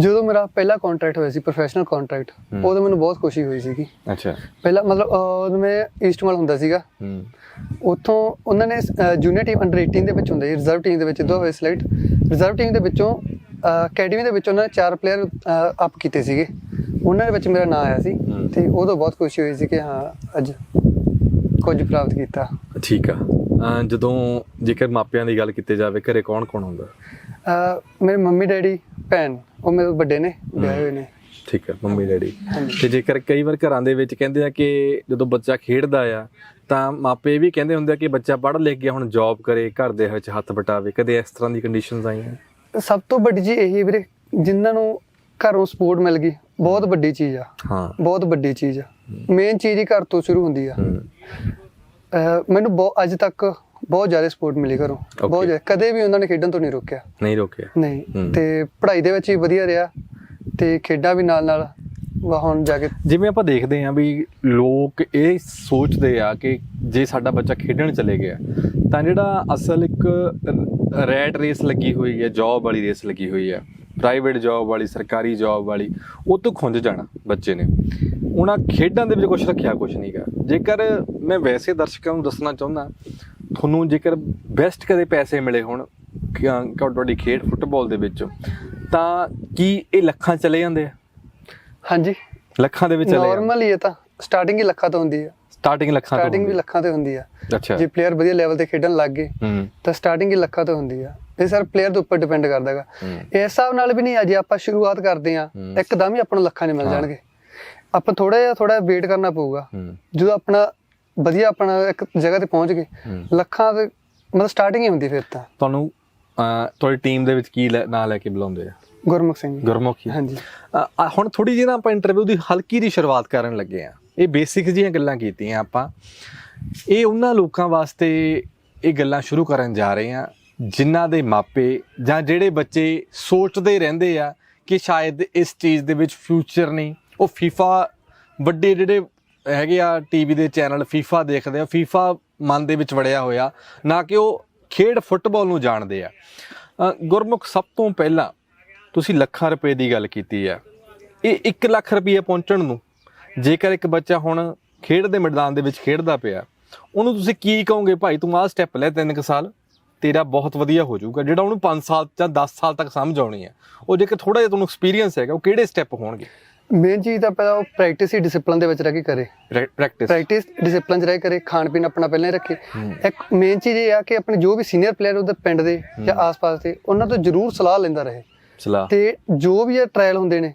ਜਦੋਂ ਮੇਰਾ ਪਹਿਲਾ ਕੰਟਰੈਕਟ ਹੋਇਆ ਸੀ ਪ੍ਰੋਫੈਸ਼ਨਲ ਕੰਟਰੈਕਟ। ਉਦੋਂ ਮੈਨੂੰ ਬਹੁਤ ਖੁਸ਼ੀ ਹੋਈ ਸੀਗੀ। ਅੱਛਾ। ਪਹਿਲਾਂ ਮਤਲਬ ਮੈਂ ਈਸਟਮਲ ਹੁੰਦਾ ਸੀਗਾ। ਹੂੰ। ਉੱਥੋਂ ਉਹਨਾਂ ਨੇ ਜੂਨੀਅਰ ਟੀਮ ਅੰਡਰ 18 ਦੇ ਵਿੱਚ ਹੁੰਦੇ ਸੀ ਰਿਜ਼ਰਵ ਟੀਮ ਦੇ ਵਿੱਚ ਦੋ ਹੋਏ ਸਿਲੈਕਟ ਰਿਜ਼ਰਵ ਟੀਮ ਦੇ ਵਿੱਚੋਂ ਅਕੈਡਮੀ ਦੇ ਵਿੱਚ ਉਹਨਾਂ ਨੇ ਚਾਰ ਪਲੇਅਰ ਅਪ ਕੀਤੇ ਸੀਗੇ। ਉਹਨਾਂ ਦੇ ਵਿੱਚ ਮੇਰਾ ਨਾਮ ਆਇਆ ਸੀ। ਤੇ ਉਦੋਂ ਬਹੁਤ ਖੁਸ਼ੀ ਹੋਈ ਸੀ ਕਿ ਹਾਂ ਅੱਜ ਕੁਝ ਪ੍ਰਾਪਤ ਕੀਤਾ। ਠੀਕ ਆ। ਜਦੋਂ ਜੇਕਰ ਮਾਪਿਆਂ ਦੀ ਗੱਲ ਕੀਤੀ ਜਾਵੇ ਘਰੇ ਕੌਣ ਕੌਣ ਹੁੰਦਾ? ਮੇਰੇ ਮੰਮੀ ਡੈਡੀ ਭੈਣ ਉਹ ਮੇਰੇ ਵੱਡੇ ਨੇ ਵਿਆਹੇ ਹੋਏ ਨੇ। ਠੀਕ ਹੈ ਮੰਮੀ ਡੈਡੀ। ਤੇ ਜੇਕਰ ਕਈ ਵਾਰ ਘਰਾਂ ਦੇ ਵਿੱਚ ਕਹਿੰਦੇ ਆ ਕਿ ਜਦੋਂ ਬੱਚਾ ਖੇਡਦਾ ਆ ਤਾਂ ਮਾਪੇ ਵੀ ਕਹਿੰਦੇ ਹੁੰਦੇ ਆ ਕਿ ਬੱਚਾ ਪੜ੍ਹ ਲਿਖ ਗਿਆ ਹੁਣ ਜੌਬ ਕਰੇ ਘਰ ਦੇ ਵਿੱਚ ਹੱਥ ਬਟਾਵੇ ਕਦੇ ਇਸ ਤਰ੍ਹਾਂ ਦੀ ਕੰਡੀਸ਼ਨਸ ਆਈਆਂ? ਸਭ ਤੋਂ ਵੱਡੀ ਚੀਜ਼ ਇਹੀ ਵੀਰੇ ਜਿਨ੍ਹਾਂ ਨੂੰ ਘਰੋਂ ਸਪੋਰਟ ਮਿਲ ਗਈ ਬਹੁਤ ਵੱਡੀ ਚੀਜ਼ ਆ। ਹਾਂ। ਬਹੁਤ ਵੱਡੀ ਚੀਜ਼ ਆ। ਮੇਨ ਚੀਜ਼ ਹੀ ਘਰ ਤੋਂ ਸ਼ੁਰੂ ਹੁੰਦੀ ਆ। ਮੈਨੂੰ ਬਹੁਤ ਅੱਜ ਤੱਕ ਬਹੁਤ ਜ਼ਿਆਦਾ ਸਪੋਰਟ ਮਿਲੀ ਘਰੋਂ। ਬਹੁਤ ਜ਼ਿਆਦਾ। ਕਦੇ ਵੀ ਉਹਨਾਂ ਨੇ ਖੇਡਣ ਤੋਂ ਨਹੀਂ ਰੋਕਿਆ। ਨਹੀਂ ਰੋਕਿਆ। ਨਹੀਂ। ਤੇ ਪੜ੍ਹਾਈ ਦੇ ਵਿੱਚ ਵੀ ਵਧੀਆ ਰਿਹਾ। ਤੇ ਖੇਡਾਂ ਵੀ ਨਾਲ ਨਾਲ ਹੁਣ ਜਾ ਕੇ ਜਿਵੇਂ ਆਪਾਂ ਦੇਖਦੇ ਹਾਂ ਵੀ ਲੋਕ ਇਹ ਸੋਚਦੇ ਆ ਕਿ ਜੇ ਸਾਡਾ ਬੱਚਾ ਖੇਡਣ ਚਲੇ ਗਿਆ, ਤਾਂ ਜਿਹੜਾ ਅਸਲ ਇੱਕ ਰੈਟ ਰੇਸ ਲੱਗੀ ਹੋਈ ਹੈ, ਜੌਬ ਵਾਲੀ ਰੇਸ ਲੱਗੀ ਹੋਈ ਹੈ, ਪ੍ਰਾਈਵੇਟ ਜੌਬ ਵਾਲੀ, ਸਰਕਾਰੀ ਜੌਬ ਵਾਲੀ, ਉਹ ਤੋਂ ਖੁੰਝ ਜਾਣਾ ਬੱਚੇ ਨੇ। ਉਹਨਾਂ ਖੇਡਾਂ ਦੇ ਵਿੱਚ ਕੁਝ ਰੱਖਿਆ ਕੁਝ ਨਹੀਂਗਾ ਜੇਕਰ ਮੈਂ ਵੈਸੇ ਦਰਸ਼ਕਾਂ ਨੂੰ ਦੱਸਣਾ ਚਾਹੁੰਦਾ, ਤੁਹਾਨੂੰ ਜੇਕਰ ਬੈਸਟ ਕਦੇ ਪੈਸੇ ਮਿਲੇ ਹੋਣ ਤੁਹਾਡੀ ਖੇਡ ਫੁੱਟਬਾਲ ਦੇ ਵਿੱਚ, ਤਾਂ ਕੀ ਇਹ ਲੱਖਾਂ ਚਲੇ ਜਾਂਦੇ ਆ? ਹਾਂਜੀ। ਲੱਖਾਂ ਦੇ ਵਿੱਚ ਚਲੇ ਨਾਰਮਲ ਹੀ ਇਹ ਤਾਂ ਸਟਾਰਟਿੰਗ ਹੀ ਲੱਖਾਂ ਤੋਂ ਹੁੰਦੀ ਹੈ ਸਟਾਰਟਿੰਗ ਲੱਖਾਂ ਤੋਂ ਸਟਾਰਟਿੰਗ ਵੀ ਲੱਖਾਂ ਤੋਂ ਹੁੰਦੀ ਆ। ਹੈ। ਅੱਛਾ। ਜੇ ਪਲੇਅਰ ਵਧੀਆ ਲੈਵਲ ਤੇ ਖੇਡਣ ਲੱਗ ਗਏ ਹੂੰ। ਤਾਂ ਸਟਾਰਟਿੰਗ ਹੀ ਲੱਖਾਂ ਤੋਂ ਹੁੰਦੀ ਆ। ਇਹ ਸਰ ਪਲੇਅਰ ਦੇ ਉੱਪਰ ਡਿਪੈਂਡ ਕਰਦਾ ਹੈਗਾ ਹੂੰ। ਇਸ ਹਿਸਾਬ ਨਾਲ ਵੀ ਨਹੀਂ ਅਜੇ ਆਪਾਂ ਸ਼ੁਰੂਆਤ ਕਰਦੇ ਆ ਹੂੰ। ਇੱਕਦਮ ਹੀ ਆਪਾਂ ਨੂੰ ਲੱਖਾਂ ਨਹੀਂ ਮਿਲ ਹਾਂ। ਜਾਣਗੇ। ਆਪਾਂ ਥੋੜਾ ਜਿਹਾ ਥੋੜਾ ਵੇਟ ਕਰਨਾ ਪਊਗਾ। ਹੂੰ। ਜਦੋਂ ਆਪਣਾ ਵਧੀਆ ਆਪਣਾ ਇੱਕ ਜਗ੍ਹਾ ਤੇ ਪਹੁੰਚ ਗਏ ਹੂੰ। ਲੱਖਾਂ ਦੇ ਮਤਲਬ ਸਟਾਰਟਿੰਗ ਹੀ ਹੁੰਦੀ ਫਿਰ ਤਾਂ। ਤੁਹਾਨੂੰ ਤੁਹਾਡੀ ਟੀਮ ਦੇ ਵਿੱਚ ਕੀ ਨਾਂ ਲੈ ਕੇ ਬੁਲਾਉਂਦੇ ਆ? ਗੁਰਮੁਖ ਸਿੰਘ ਜੀ। ਗੁਰਮੁਖੀ ਹਾਂਜੀ। ਅ, ਹੁਣ ਥੋੜੀ ਜਿਹੀ ਨਾ ਆਪਾਂ ਇੰਟਰਵਿਊ ਦੀ ਹਲਕੀ ਦੀ ਸ਼ੁਰੂਆਤ ਕਰਨ ਲੱਗੇ ਆ ਇਹ ਬੇਸਿਕ ਜੀਆਂ ਗੱਲਾਂ ਕੀਤੀਆਂ ਆਪਾਂ। ਇਹ ਉਹਨਾਂ ਲੋਕਾਂ ਵਾਸਤੇ ਇਹ ਗੱਲਾਂ ਸ਼ੁਰੂ ਕਰਨ ਜਾ ਰਹੇ ਆ ਜਿਨ੍ਹਾਂ ਦੇ ਮਾਪੇ ਜਾਂ ਜਿਹੜੇ ਬੱਚੇ ਸੋਚਦੇ ਰਹਿੰਦੇ ਆ ਕਿ ਸ਼ਾਇਦ ਇਸ ਚੀਜ਼ ਦੇ ਵਿੱਚ ਫਿਊਚਰ ਨਹੀਂ। ਉਹ ਫੀਫਾ ਵੱਡੇ ਜਿਹੜੇ ਹੈਗੇ ਆ ਟੀਵੀ ਦੇ ਚੈਨਲ ਫੀਫਾ ਦੇਖਦੇ ਆ ਫੀਫਾ ਮਨ ਦੇ ਵਿੱਚ ਵੜਿਆ ਹੋਇਆ ਨਾ ਕਿ ਉਹ ਖੇਡ ਫੁੱਟਬਾਲ ਨੂੰ ਜਾਣਦੇ ਆ। ਅ, ਗੁਰਮੁਖ ਸਭ ਤੋਂ ਪਹਿਲਾਂ ਤੁਸੀਂ ਲੱਖਾਂ ਰੁਪਏ ਦੀ ਗੱਲ ਕੀਤੀ ਆ। ਇਹ 1 ਲੱਖ ਰੁਪਏ ਪਹੁੰਚਣ ਨੂੰ ਜੇਕਰ ਇੱਕ ਬੱਚਾ ਹੁਣ ਖੇਡ ਦੇ ਮੈਦਾਨ ਦੇ ਵਿੱਚ ਖੇਡਦਾ ਪਿਆ ਉਹਨੂੰ ਤੁਸੀਂ ਕੀ ਕਹੋਗੇ ਭਾਈ? ਤੂੰ ਆਹ ਸਟੈਪ ਲੈ ਤਿੰਨ ਕੁ ਸਾਲ ਤੇਰਾ ਬਹੁਤ ਵਧੀਆ ਹੋ ਜਾਊਗਾ ਜਿਹੜਾ ਉਹਨੂੰ 5 ਸਾਲ ਜਾਂ 10 ਸਾਲ ਤੱਕ ਸਮਝ ਆਉਣੀ ਹੈ ਉਹ ਜੇਕਰ ਥੋੜਾ ਜਿਹਾ ਤੁਹਾਨੂੰ ਐਕਸਪੀਰੀਅੰਸ ਹੈਗਾ ਉਹ ਕਿਹੜੇ ਸਟੈਪ ਹੋਣਗੇ? ਮੇਨ ਚੀਜ਼ ਤਾਂ ਪਹਿਲਾਂ ਉਹ ਪ੍ਰੈਕਟਿਸ ਹੀ ਡਿਸਪਲਿਨ ਦੇ ਵਿੱਚ ਰਹਿ ਕੇ ਕਰੇ। ਪ੍ਰੈਕਟਿਸ ਪ੍ਰੈਕਟਿਸ ਡਿਸਪਲਿਨ ਚ ਰਹਿ ਕੇ ਕਰੇ ਖਾਣ ਪੀਣ ਆਪਣਾ ਪਹਿਲਾਂ ਹੀ ਰੱਖੇ। ਇੱਕ ਮੇਨ ਚੀਜ਼ ਇਹ ਆ ਕਿ ਆਪਣੇ ਜੋ ਵੀ ਸੀਨੀਅਰ ਪਲੇਅਰ ਉਹਦੇ ਪਿੰਡ ਦੇ ਜਾਂ ਆਸ-ਪਾਸ ਦੇ ਉਹਨਾਂ ਤੋਂ ਜ਼ਰੂਰ ਸਲਾਹ ਲੈਂਦਾ ਰਹੇ। ਸਲਾਹ। ਤੇ ਜੋ ਵੀ ਇਹ ਟ੍ਰਾਇਲ ਹੁੰਦੇ ਨੇ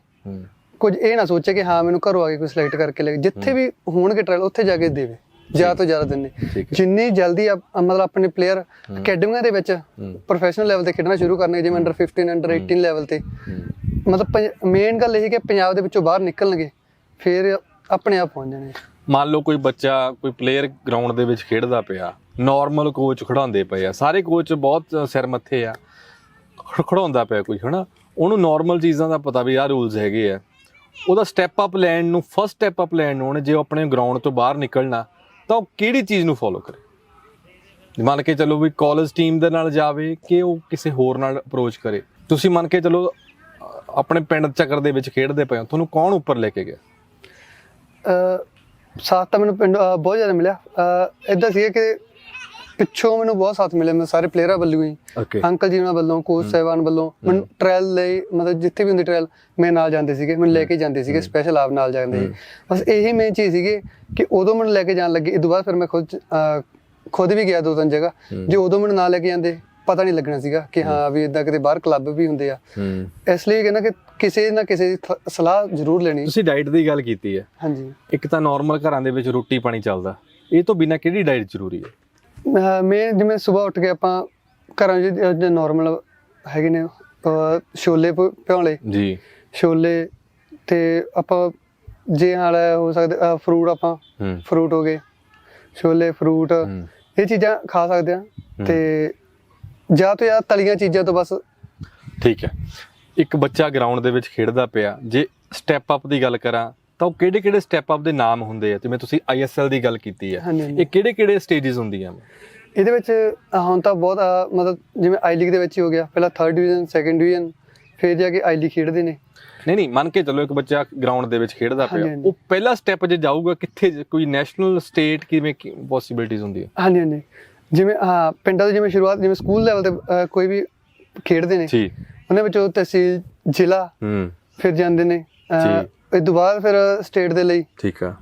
ਕੁਝ ਇਹ ਨਾ ਸੋਚੇ ਕਿ ਹਾਂ ਮੈਨੂੰ ਘਰੋਂ ਆ ਕੇ ਕੋਈ ਸਿਲੈਕਟ ਕਰਕੇ ਲੈ ਜਿੱਥੇ ਵੀ ਹੋਣਗੇ ਟ੍ਰਾਇਲ ਉੱਥੇ ਜਾ ਕੇ ਦੇਵੇ। ਜ਼ਿਆਦਾ ਤੋਂ ਜ਼ਿਆਦਾ ਦਿਨ ਹੈ। ਜਿੰਨੀ ਜਲਦੀ ਮਤਲਬ ਆਪਣੇ ਪਲੇਅਰ ਅਕੈਡਮੀਆਂ ਦੇ ਵਿੱਚ ਪ੍ਰੋਫੈਸ਼ਨਲ ਲੈਵਲ ਤੇ ਖੇਡਣਾ ਸ਼ੁਰੂ ਕਰਨਗੇ ਜਿਵੇਂ ਅੰਡਰ 15 ਅੰਡਰ 18 ਲੈਵਲ ਤੇ। ਮਤਲਬ ਮੇਨ ਗੱਲ ਇਹ ਕਿ ਪੰਜਾਬ ਦੇ ਵਿੱਚੋਂ ਬਾਹਰ ਨਿਕਲਣਗੇ ਫਿਰ ਆਪਣੇ ਆਪ ਪਹੁੰਚ ਜਾਣਗੇ ਮੰਨ ਲਓ ਕੋਈ ਬੱਚਾ ਕੋਈ ਪਲੇਅਰ ਗਰਾਊਂਡ ਦੇ ਵਿੱਚ ਖੇਡਦਾ ਪਿਆ ਨਾਰਮਲ ਕੋਚ ਖੜਾਉਂਦੇ ਪਏ ਆ ਸਾਰੇ ਕੋਚ ਬਹੁਤ ਸਿਰ ਮੱਥੇ ਆ। ਖ- ਪਿਆ ਕੋਈ, ਹਨਾ? ਉਹਨੂੰ ਨਾਰਮਲ ਚੀਜ਼ਾਂ ਦਾ ਪਤਾ ਵੀ ਆਹ ਰੂਲਸ ਹੈਗੇ ਆ। ਉਹਦਾ ਸਟੈਪ ਅਪ ਲੈਣ ਨੂੰ ਫਸਟ ਸਟੈਪ ਅਪ ਲੈਣ ਨੂੰ ਜੇ ਉਹ ਆਪਣੇ ਗਰਾਊਂਡ ਤੋਂ ਬਾਹਰ ਨਿਕਲਣਾ, ਤਾਂ ਉਹ ਕਿਹੜੀ ਚੀਜ਼ ਨੂੰ ਫੋਲੋ ਕਰੇ? ਮੰਨ ਕੇ ਚੱਲੋ ਵੀ ਕਾਲਜ ਟੀਮ ਦੇ ਨਾਲ ਜਾਵੇ ਕਿ ਉਹ ਕਿਸੇ ਹੋਰ ਨਾਲ ਅਪਰੋਚ ਕਰੇ। ਤੁਸੀਂ ਮੰਨ ਕੇ ਚੱਲੋ ਆਪਣੇ ਪਿੰਡ ਚੱਕਰ ਦੇ ਵਿੱਚ ਖੇਡਦੇ ਪਏ ਹੋ, ਤੁਹਾਨੂੰ ਕੌਣ ਉੱਪਰ ਲੈ ਕੇ ਗਿਆ? ਅਹ ਸਾਥ ਤਾਂ ਮੈਨੂੰ ਪਿੰਡ ਬਹੁਤ ਜ਼ਿਆਦਾ ਮਿਲਿਆ। ਇਦਾਂ ਸੀ ਕਿ ਪਿੱਛੋਂ ਮੈਨੂੰ ਬਹੁਤ ਸਾਥ ਮਿਲਿਆ ਮੈਂ ਸਾਰੇ ਪਲੇਅਰਾਂ ਵੱਲੋਂ ਹੀ। ਅੰਕਲ ਜੀ ਉਹਨਾਂ ਵੱਲੋਂ ਕੋਚ ਸਾਹਿਬਾਨ ਵੱਲੋਂ ਮੈਨੂੰ ਟ੍ਰਾਇਲ ਲਈ ਮਤਲਬ ਜਿੱਥੇ ਵੀ ਹੁੰਦੀ ਟ੍ਰਾਇਲ ਮੇਰੇ ਨਾਲ ਜਾਂਦੇ ਸੀਗੇ ਮੈਨੂੰ ਲੈ ਕੇ ਜਾਂਦੇ ਸੀਗੇ ਸਪੈਸ਼ਲ ਆਪ ਨਾਲ ਜਾਂਦੇ ਸੀ। ਬਸ ਇਹੀ ਮੇਨ ਚੀਜ਼ ਸੀਗੀ ਕਿ ਉਦੋਂ ਮੈਨੂੰ ਲੈ ਕੇ ਜਾਣ ਲੱਗੇ ਇਸ ਤੋਂ ਬਾਅਦ ਫਿਰ ਮੈਂ ਖੁਦ ਖੁਦ ਵੀ ਗਿਆ ਦੋ ਤਿੰਨ ਜਗ੍ਹਾ। ਜੇ ਉਦੋਂ ਮੈਨੂੰ ਨਾਲ ਲੈ ਕੇ ਜਾਂਦੇ ਪਤਾ ਨਹੀਂ ਲੱਗਣਾ ਸੀਗਾ ਕਿ ਹਾਂ ਵੀ ਇਦਾਂ ਕਿਤੇ ਬਾਹਰ ਕਲੱਬ ਵੀ ਹੁੰਦੇ ਆ। ਇਸ ਲਈ ਕਹਿੰਦਾ ਕਿ ਕਿਸੇ ਨਾ ਕਿਸੇ ਦੀ ਸਲਾਹ ਜ਼ਰੂਰ ਲੈਣੀ। ਤੁਸੀਂ ਡਾਈਟ ਦੀ ਗੱਲ ਕੀਤੀ ਹੈ। ਹਾਂਜੀ। ਇੱਕ ਤਾਂ ਨਾਰਮਲ ਘਰਾਂ ਦੇ ਵਿੱਚ ਰੋਟੀ ਪਾਣੀ ਚੱਲਦਾ। ਇਹ ਤੋਂ ਬਿਨਾ ਕਿਹੜੀ ਡਾਈਟ ਜ਼ਰੂਰੀ ਹੈ? ਮੈਂ ਜਿਵੇਂ ਸਵੇਰ ਉੱਠ ਕੇ ਆਪਾਂ ਘਰਾਂ ਵਿੱਚ ਨਾਰਮਲ ਹੈਗੇ ਨੇ ਅਹ, ਛੋਲੇ ਭ- ਭਿਉਂ ਜੀ। ਛੋਲੇ ਤੇ ਆਪਾਂ ਜੇ ਨਾਲ ਹੋ ਸਕਦਾ ਫਰੂਟ ਆਪਾਂ ਹੂੰ। ਫਰੂਟ ਹੋ ਗਏ ਛੋਲੇ ਫਰੂਟ ਹੂੰ। ਇਹ ਚੀਜ਼ਾਂ ਖਾ ਸਕਦੇ ਆ ਤੇ ਜਾਂ ਤੋਂ ਜਾਂ ਤਲੀਆਂ ਚੀਜ਼ਾਂ ਤੋਂ ਬਸ ਠੀਕ ਹੈ। ਇੱਕ ਬੱਚਾ ਗਰਾਊਂਡ ਦੇ ਵਿੱਚ ਖੇਡਦਾ ਪਿਆ ਜੇ ਸਟੈਪ ਅਪ ਦੀ ਗੱਲ ਕਰਾਂ ਤਾਂ ਉਹ ਕਿਹੜੇ ਕਿਹੜੇ ਸਟੈਪ ਅਪ ਦੇ ਨਾਮ ਹੁੰਦੇ ਆ? ਜਿਵੇਂ ਤੁਸੀਂ ਆਈਐਸਐਲ ਦੀ ਗੱਲ ਕੀਤੀ ਹੈ ਹਾਂਜੀ, ਹਾਂਜੀ। ਇਹ ਕਿਹੜੇ ਕਿਹੜੇ ਸਟੇजेस ਹੁੰਦੀਆਂ ਇਹਦੇ ਵਿੱਚ ਹੁਣ ਤਾਂ ਬਹੁਤ ਮਤਲਬ ਜਿਵੇਂ ਆਈ ਲੀਗ ਦੇ ਵਿੱਚ ਹੀ ਹੋ ਗਿਆ। ਪਹਿਲਾਂ 3rd ਡਿਵੀਜ਼ਨ 2nd ਡਿਵੀਜ਼ਨ ਫਿਰ ਜਾ ਕੇ ਆਈ ਲੀਗ ਖੇਡਦੇ ਨੇ। ਨਹੀਂ ਨਹੀਂ ਮੰਨ ਕੇ ਚੱਲੋ ਇੱਕ ਬੱਚਾ ਗਰਾਊਂਡ ਦੇ ਵਿੱਚ ਖੇਡਦਾ ਹਾਂਜੀ, ਪਿਆ। ਹਾਂਜੀ। ਉਹ ਪਹਿਲਾ ਸਟੈਪ ਜੇ ਜਾਊਗਾ ਕਿੱਥੇ ਜ- ਕੋਈ ਨੈਸ਼ਨਲ ਸਟੇਟ ਕਿਵੇਂ ਪੋਸਿਬਿਲਿਟੀਜ਼ ਹੁੰਦੀਆਂ? ਹਾਂਜੀ ਹਾਂਜੀ। ਜਿਵੇਂ ਹਾਂ ਪਿੰਡਾਂ ਤੋਂ ਜਿਵੇਂ ਸ਼ੁਰੂਆਤ ਜਿਵੇਂ ਸਕੂਲ ਲੈਵਲ ਤੇ ਕੋਈ ਵੀ ਖੇਡਦੇ ਨੇ ਜੀ। ਉਹਨਾਂ ਵਿੱਚੋਂ ਤਹਿਸੀਲ ਜ਼ਿਲ੍ਹਾ ਹੂੰ। ਫਿਰ ਜਾਂਦੇ ਨੇ ਇਸ ਤੋਂ ਬਾਅਦ ਫਿਰ ਸਟੇਟ ਦੇ ਲਈ ਠੀਕ ਆ।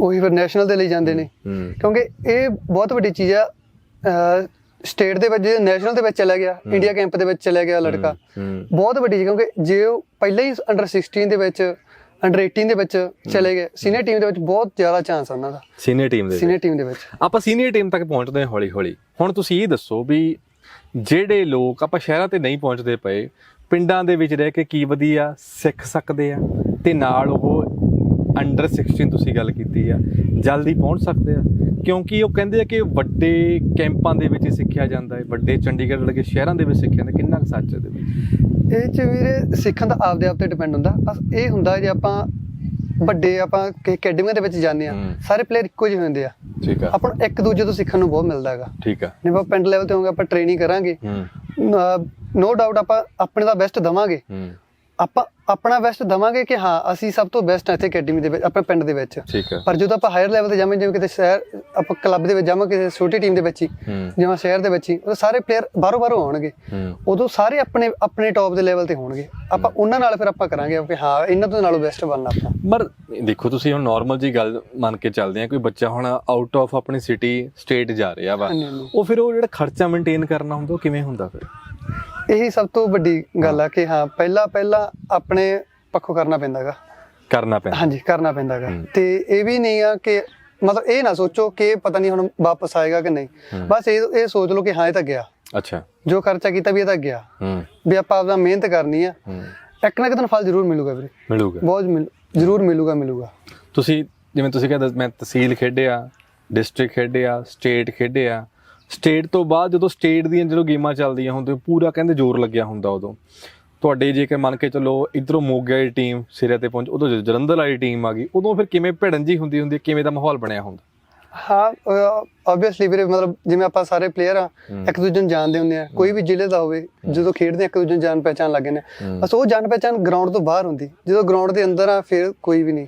ਉਹੀ ਫਿਰ ਨੈਸ਼ਨਲ ਦੇ ਲਈ ਜਾਂਦੇ ਨੇ। ਕਿਉਂਕਿ ਇਹ ਬਹੁਤ ਵੱਡੀ ਚੀਜ਼ ਆ ਸਟੇਟ ਦੇ ਵਿੱਚ ਨੈਸ਼ਨਲ ਦੇ ਵਿੱਚ ਚਲਾ ਗਿਆ ਇੰਡੀਆ ਕੈਂਪ ਦੇ ਵਿੱਚ ਚਲਾ ਗਿਆ ਲੜਕਾ। ਬਹੁਤ ਵੱਡੀ ਚੀਜ਼ ਕਿਉਂਕਿ ਜੇ ਉਹ ਪਹਿਲਾਂ ਹੀ ਅੰਡਰ 16 ਦੇ ਵਿੱਚ ਅੰਡਰ 18 ਦੇ ਵਿੱਚ ਚਲੇ ਗਏ ਸੀਨੀਅਰ ਟੀਮ ਦੇ ਵਿੱਚ ਬਹੁਤ ਜ਼ਿਆਦਾ ਚਾਂਸ ਆ ਉਹਨਾਂ ਦਾ। ਸੀਨੀਅਰ ਟੀਮ ਦੇ। ਸੀਨੀਅਰ ਟੀਮ ਦੇ ਵਿੱਚ। ਆਪਾਂ ਸੀਨੀਅਰ ਟੀਮ ਤੱਕ ਪਹੁੰਚਦੇ ਹਾਂ ਹੌਲੀ ਹੌਲੀ ਹੁਣ ਤੁਸੀਂ ਇਹ ਦੱਸੋ ਵੀ ਜਿਹੜੇ ਲੋਕ ਆਪਾਂ ਸ਼ਹਿਰਾਂ ਤੇ ਨਹੀਂ ਪਹੁੰਚਦੇ ਪਏ ਪਿੰਡਾਂ ਦੇ ਵਿੱਚ ਰਹਿ ਕੇ ਕੀ ਵਧੀਆ ਸਿੱਖ ਸਕਦੇ ਆ? ਤੇ ਨਾਲ ਉਹ ਅੰਡਰ 16 ਤੁਸੀਂ ਗੱਲ ਕੀਤੀ ਆ ਜਲਦੀ ਪਹੁੰਚ ਸਕਦੇ ਆ। ਕਿਉਂਕਿ ਉਹ ਕਹਿੰਦੇ ਆ ਕਿ ਵੱਡੇ ਕੈਂਪਾਂ ਦੇ ਵਿੱਚ ਸਿੱਖਿਆ ਜਾਂਦਾ ਹੈ ਵੱਡੇ ਚੰਡੀਗੜ੍ਹ ਵਰਗੇ ਸ਼ਹਿਰਾਂ ਦੇ ਵਿੱਚ ਸਿੱਖਿਆ ਜਾਂਦਾ ਕਿੰਨਾ ਕੁ ਸੱਚ ਹੈ ਇਹਦੇ ਵਿੱਚ? ਇਹ ਚ ਵੀਰੇ ਸਿੱਖਣ ਦਾ ਆਪਦੇ ਆਪ ਤੇ ਡਿਪੈਂਡ ਹੁੰਦਾ ਬਸ ਇਹ ਹੁੰਦਾ ਜੇ ਆਪਾਂ ਵੱਡੇ ਆਪਾਂ ਅਕੈਡਮੀਆਂ ਦੇ ਵਿੱਚ ਜਾਂਦੇ ਆ। ਸਾਰੇ ਪਲੇਅਰ ਇੱਕੋ ਜਿਹੇ ਹੁੰਦੇ ਆ। ਠੀਕ ਆ। ਆਪਾਂ ਇੱਕ ਦੂਜੇ ਤੋਂ ਸਿੱਖਣ ਨੂੰ ਬਹੁਤ ਮਿਲਦਾ ਹੈਗਾ। ਠੀਕ ਆ। ਜੇ ਆਪਾਂ ਪਿੰਡ ਲੈਵਲ ਤੇ ਹੋਵਾਂਗੇ ਆਪਾਂ ਟ੍ਰੇਨਿੰਗ ਕਰਾਂਗੇ ਹੂੰ। ਨੋ ਡਾਊਟ ਆਪਾਂ ਆਪਣੇ ਦਾ ਬੈਸਟ ਦਵਾਂਗੇ। ਹੂੰ। ਆਪਾਂ ਆਪਣਾ ਬੈਸਟ ਦਵਾਂਗੇ ਕਿ ਹਾਂ ਅਸੀਂ ਸਭ ਤੋਂ ਬੈਸਟ ਹਾਂ ਇੱਥੇ ਅਕੈਡਮੀ ਦੇ ਵਿੱਚ ਆਪਣੇ ਪਿੰਡ ਦੇ ਵਿੱਚ। ਠੀਕ ਪਰ ਜਦੋਂ ਆਪਾਂ ਹਾਇਰ ਲੈਵਲ ਤੇ ਜਾਵਾਂਗੇ ਜਿਵੇਂ ਕਿਤੇ ਸ਼ਹਿਰ ਆਪਾਂ ਕਲੱਬ ਦੇ ਵਿੱਚ ਜਾਵਾਂਗੇ ਕਿਸੇ ਛੋਟੀ ਟੀਮ ਦੇ ਵਿੱਚ ਹੀ ਜਿਵੇਂ ਸ਼ਹਿਰ ਦੇ ਵਿੱਚ ਹੀ ਉਹ ਸਾਰੇ ਪਲੇਅਰ ਬਾਹਰੋਂ ਬਾਹਰੋਂ ਆਉਣਗੇ। ਉਦੋਂ ਸਾਰੇ ਆਪਣੇ ਆਪਣੇ ਟੌਪ ਦੇ ਲੈਵਲ ਤੇ ਹੋਣਗੇ। ਆਪਾਂ ਉਹਨਾਂ ਨਾਲ ਫਿਰ ਆਪਾਂ ਕਰਾਂਗੇ ਕਿ ਹਾਂ ਇਹਨਾਂ ਤੋਂ ਨਾਲੋਂ ਬੈਸਟ ਬਣਨਾ ਆਪਾਂ। ਪਰ ਦੇਖੋ ਤੁਸੀਂ ਹੁਣ ਨਾਰਮਲ ਜੀ ਗੱਲ ਮੰਨ ਕੇ ਚੱਲਦੇ ਆ ਕੋਈ ਬੱਚਾ ਹੁਣ ਆਊਟ ਆਫ ਆਪਣੀ ਸਿਟੀ ਸਟੇਟ ਜਾ ਰਿਹਾ ਵਾ। ਉਹ ਫਿਰ ਉਹ ਜਿਹੜਾ ਖਰਚਾ ਮੇਨਟੇਨ ਕਰਨਾ ਹੁੰਦਾ ਉਹ ਕਿਵੇਂ ਹੁੰਦਾ ਫਿਰ? ਇਹੀ ਸਭ ਤੋਂ ਵੱਡੀ ਗੱਲ ਆ ਕਿ ਹਾਂ ਪਹਿਲਾਂ ਪਹਿਲਾਂ ਆਪਣੇ ਪੱਖੋਂ ਕਰਨਾ ਪੈਂਦਾਗਾ ਕਰਨਾ ਪੈਂਦਾ। ਹਾਂਜੀ ਕਰਨਾ ਪੈਂਦਾਗਾ। ਤੇ ਇਹ ਵੀ ਨਹੀਂ ਆ ਕਿ ਮਤਲਬ ਇਹ ਨਾ ਸੋਚੋ ਕਿ ਪਤਾ ਨਹੀਂ ਹੁਣ ਵਾਪਸ ਆਏਗਾ ਕਿ ਨਹੀਂ। ਬਸ ਇਹ ਇਹ ਸੋਚ ਲਓ ਕਿ ਹਾਂ ਇਹ ਤਾਂ ਗਿਆ। ਅੱਛਾ। ਜੋ ਖਰਚਾ ਕੀਤਾ ਵੀ ਇਹ ਤਾਂ ਗਿਆ। ਹੂੰ। ਵੀ ਆਪਾਂ ਆਪਦਾ ਮਿਹਨਤ ਕਰਨੀ ਆ। ਹੂੰ। ਇੱਕ ਨਾ ਇੱਕ ਦਿਨ ਫਲ ਜ਼ਰੂਰ ਮਿਲੂਗਾ ਵੀਰੇ। ਮਿਲੂਗਾ। ਬਹੁਤ ਮਿਲ ਜ਼ਰੂਰ ਮਿਲੂਗਾ ਮਿਲੂਗਾ। ਤੁਸੀਂ ਜਿਵੇਂ ਤੁਸੀਂ ਕਹਿੰਦੇ ਮੈਂ ਤਹਿਸੀਲ ਖੇਡਿਆ ਡਿਸਟ੍ਰਿਕਟ ਖੇਡਿਆ ਸਟੇਟ ਖੇਡਿਆ ਸਟੇਟ ਤੋਂ ਬਾਅਦ ਜਦੋਂ ਸਟੇਟ ਦੀਆਂ ਜਦੋਂ ਗੇਮਾਂ ਚੱਲਦੀਆਂ ਹੁੰਦੀਆਂ ਪੂਰਾ ਕਹਿੰਦੇ ਜ਼ੋਰ ਲੱਗਿਆ ਹੁੰਦਾ ਉਦੋਂ। ਤੁਹਾਡੇ ਜੇਕਰ ਮੰਨ ਕੇ ਚੱਲੋ ਇਧਰੋਂ ਮੋਗੇ ਦੀ ਟੀਮ ਸਿਰੇ ਤੇ ਪਹੁੰਚ ਉਦੋਂ ਜਲੰਧਰ ਵਾਲੀ ਟੀਮ ਆ ਗਈ ਉਦੋਂ ਫਿਰ ਕਿਵੇਂ ਭਿੜਨ ਜੀ ਹੁੰਦੀ ਹੁੰਦੀ ਕਿਵੇਂ ਦਾ ਮਾਹੌਲ ਬਣਿਆ ਹੁੰਦਾ? ਹਾਂ ਆਬਵੀਅਸਲੀ ਵੀਰੇ ਮਤਲਬ ਜਿਵੇਂ ਆਪਾਂ ਸਾਰੇ ਪਲੇਅਰ ਆ ਇੱਕ ਦੂਜੇ ਨੂੰ ਜਾਣਦੇ ਹੁੰਦੇ ਆ। ਕੋਈ ਵੀ ਜ਼ਿਲ੍ਹੇ ਦਾ ਹੋਵੇ ਜਦੋਂ ਖੇਡਦੇ ਆ, ਇੱਕ ਦੂਜੇ ਨੂੰ ਜਾਣ ਪਹਿਚਾਣ ਲੱਗ ਜਾਂਦੇ ਆ। ਬਸ ਉਹ ਜਾਣ ਪਹਿਚਾਣ ਗਰਾਊਂਡ ਤੋਂ ਬਾਹਰ ਹੁੰਦੀ। ਜਦੋਂ ਗਰਾਊਂਡ ਦੇ ਅੰਦਰ ਆ ਫਿਰ ਕੋਈ ਵੀ ਨਹੀਂ।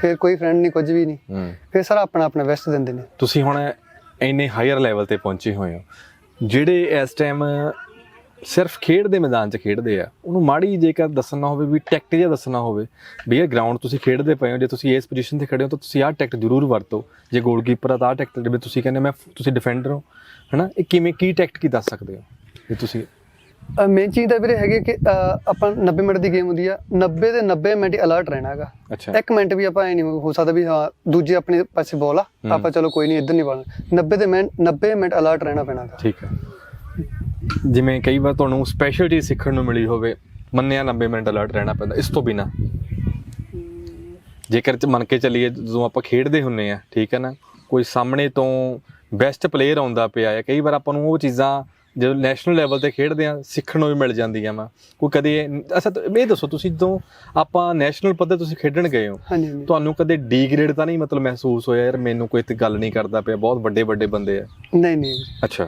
ਫਿਰ ਕੋਈ ਫਰੈਂਡ ਨਹੀਂ ਕੁਝ ਵੀ ਨਹੀਂ। ਫਿਰ ਸਾਰਾ ਆਪਣਾ ਆਪਣਾ ਬੈਸਟ ਦਿੰਦੇ ਨੇ। ਤੁਸੀਂ ਹੁਣ ਇੰਨੇ ਹਾਇਰ ਲੈਵਲ ਤੇ ਪਹੁੰਚੇ ਹੋਏ ਹੋ। ਜਿਹੜੇ ਇਸ ਟਾਈਮ ਸਿਰਫ ਖੇਡ ਦੇ ਮੈਦਾਨ 'ਚ ਖੇਡਦੇ ਆ, ਉਹਨੂੰ ਮਾੜੀ ਜੇਕਰ ਦੱਸਣਾ ਹੋਵੇ ਵੀ ਟੈਕਟ ਜਿਹਾ ਦੱਸਣਾ ਹੋਵੇ ਵੀ ਇਹ ਗਰਾਊਂਡ ਤੁਸੀਂ ਖੇਡਦੇ ਪਏ ਹੋ, ਜੇ ਤੁਸੀਂ ਇਸ ਪੋਜੀਸ਼ਨ ਤੇ ਖੜੇ ਹੋ ਤਾਂ ਤੁਸੀਂ ਆਹ ਟੈਕਟ ਜ਼ਰੂਰ ਵਰਤੋ। ਜੇ ਗੋਲਕੀਪਰ ਆ ਤਾਂ ਆਹ ਟੈਕਟ ਜਿਵੇਂ ਤੁਸੀਂ ਕਹਿੰਦੇ ਮੈਂ, ਤੁਸੀਂ ਡਿਫੈਂਡਰ ਹੋ, ਹਨਾ? ਇਹ ਕਿਵੇਂ, ਕੀ ਟੈਕਟ ਕੀ ਦੱਸ ਸਕਦੇ ਹੋ ਜੇ ਤੁਸੀਂ ਮੇਨ ਚੀਜ਼ ਤਾਂ ਵੀਰੇ ਹੈਗੇ ਕਿ ਆਪਾਂ 90 ਮਿੰਟ ਦੀ ਗੇਮ ਹੁੰਦੀ ਆ 90 ਦੇ 90 ਮਿੰਟ ਅਲਰਟ ਰਹਿਣਾ ਹੈਗਾ। ਇੱਕ ਮਿੰਟ ਵੀ ਆਪਾਂ ਐ ਨਹੀਂ ਹੋ ਸਕਦਾ ਵੀ ਹਾਂ ਦੂਜੇ ਆਪਣੇ ਪਾਸੇ ਬੋਲ ਆ ਆਪਾਂ ਚਲੋ ਕੋਈ ਨਹੀਂ ਇੱਧਰ ਨਹੀਂ ਬੋਲਣਾ 90 ਦੇ ਮਿੰਟ 90 ਮਿੰਟ ਅਲਰਟ ਰਹਿਣਾ ਪੈਣਾ ਠੀਕ ਹੈ। ਜਿਵੇਂ ਕਈ ਵਾਰ ਤੁਹਾਨੂੰ ਸਪੈਸ਼ਲ ਚੀਜ਼ ਸਿੱਖਣ ਨੂੰ ਮਿਲੀ ਹੋਵੇ ਮੰਨਿਆ 90 ਮਿੰਟ ਅਲਰਟ ਰਹਿਣਾ ਪੈਂਦਾ ਇਸ ਤੋਂ ਬਿਨਾ। ਜੇਕਰ ਚ ਮੰਨ ਕੇ ਚੱਲੀਏ ਜਦੋਂ ਆਪਾਂ ਖੇਡਦੇ ਹੁੰਨੇ ਆ ਠੀਕ ਹੈ ਨਾ ਕੋਈ ਸਾਹਮਣੇ ਤੋਂ ਬੈਸਟ ਪਲੇਅਰ ਆਉਂਦਾ ਪਿਆ ਹੈ ਕਈ ਵਾਰ ਆਪਾਂ ਨੂੰ ਉਹ ਚੀਜ਼ਾਂ ਜਦੋਂ ਨੈਸ਼ਨਲ ਲੈਵਲ ਤੇ ਖੇਡਦੇ ਆ ਸਿੱਖਣ ਨੂੰ ਵੀ ਮਿਲ ਜਾਂਦੀਆਂ ਵਾ। ਕੋਈ ਕਦੇ ਅੱਛਾ ਇਹ ਦੱਸੋ ਤੁਸੀਂ ਜਦੋਂ ਆਪਾਂ ਨੈਸ਼ਨਲ ਪੱਧਰ ਤੁਸੀਂ ਖੇਡਣ ਗਏ ਹੋ ਤੁਹਾਨੂੰ ਕਦੇ ਡੀ ਗ੍ਰੇਡ ਤਾਂ ਨਹੀਂ ਮਤਲਬ ਮਹਿਸੂਸ ਹੋਇਆ ਯਾਰ ਮੈਨੂੰ ਕੋਈ ਤੇ ਗੱਲ ਨਹੀਂ ਕਰਦਾ ਪਿਆ ਬਹੁਤ ਵੱਡੇ ਵੱਡੇ ਬੰਦੇ ਆ? ਨਹੀਂ ਨਹੀਂ। ਅੱਛਾ।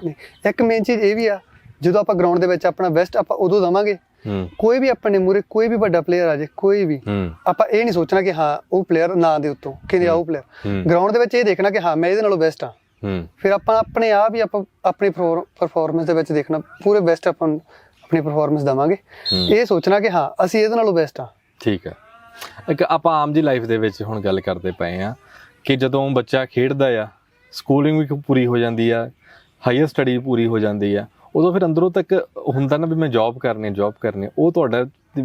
ਇੱਕ ਮੇਨ ਚੀਜ਼ ਇਹ ਵੀ ਆ ਜਦੋਂ ਆਪਾਂ ਗਰਾਊਂਡ ਦੇ ਵਿੱਚ ਆਪਣਾ ਬੈਸਟ ਆਪਾਂ ਉਦੋਂ ਦਵਾਂਗੇ। ਕੋਈ ਵੀ ਆਪਣੇ ਮੂਰੇ ਕੋਈ ਵੀ ਵੱਡਾ ਪਲੇਅਰ ਆ ਜੇ ਕੋਈ ਵੀ। ਆਪਾਂ ਇਹ ਨਹੀਂ ਸੋਚਣਾ ਕਿ ਹਾਂ ਉਹ ਪਲੇਅਰ ਨਾਂ ਦੇ ਉੱਤੋਂ ਕਿਹਦੇ ਆ ਉਹ ਪਲੇਅਰ ਗਰਾਊਂਡ ਦੇ ਵਿੱਚ ਇਹ ਦੇਖਣਾ ਕਿ ਹਾਂ ਮੈਂ ਇਹਦੇ ਨਾਲੋਂ ਬੈਸਟ ਆ। ਹੂੰ। ਫਿਰ ਆਪਾਂ ਆਪਣੇ ਆਪ ਹੀ ਆਪਾਂ ਆਪਣੀ ਪਰਫਾਰਮੈਂਸ ਦੇ ਵਿੱਚ ਦੇਖਣਾ ਪੂਰੇ ਬੈਸਟ ਆਪਾਂ ਆਪਣੀ ਪਰਫਾਰਮੈਂਸ ਦਵਾਂਗੇ। ਇਹ ਸੋਚਣਾ ਕਿ ਹਾਂ ਅਸੀਂ ਇਹਦੇ ਨਾਲੋਂ ਬੈਸਟ ਆ। ਠੀਕ ਹੈ ਇੱਕ ਆਪਾਂ ਆਮ ਜੀ ਲਾਈਫ ਦੇ ਵਿੱਚ ਹੁਣ ਗੱਲ ਕਰਦੇ ਪਏ ਆ ਕਿ ਜਦੋਂ ਬੱਚਾ ਖੇਡਦਾ ਆ ਸਕੂਲਿੰਗ ਵੀ ਪੂਰੀ ਹੋ ਜਾਂਦੀ ਆ ਹਾਇਰ ਸਟੱਡੀ ਪੂਰੀ ਹੋ ਜਾਂਦੀ ਆ ਉਦੋਂ ਫਿਰ ਅੰਦਰੋਂ ਤੱਕ ਹੁੰਦਾ ਨਾ ਵੀ ਮੈਂ ਜੌਬ ਕਰਨੀ ਜੌਬ ਕਰਨੀ ਉਹ ਤੁਹਾਡਾ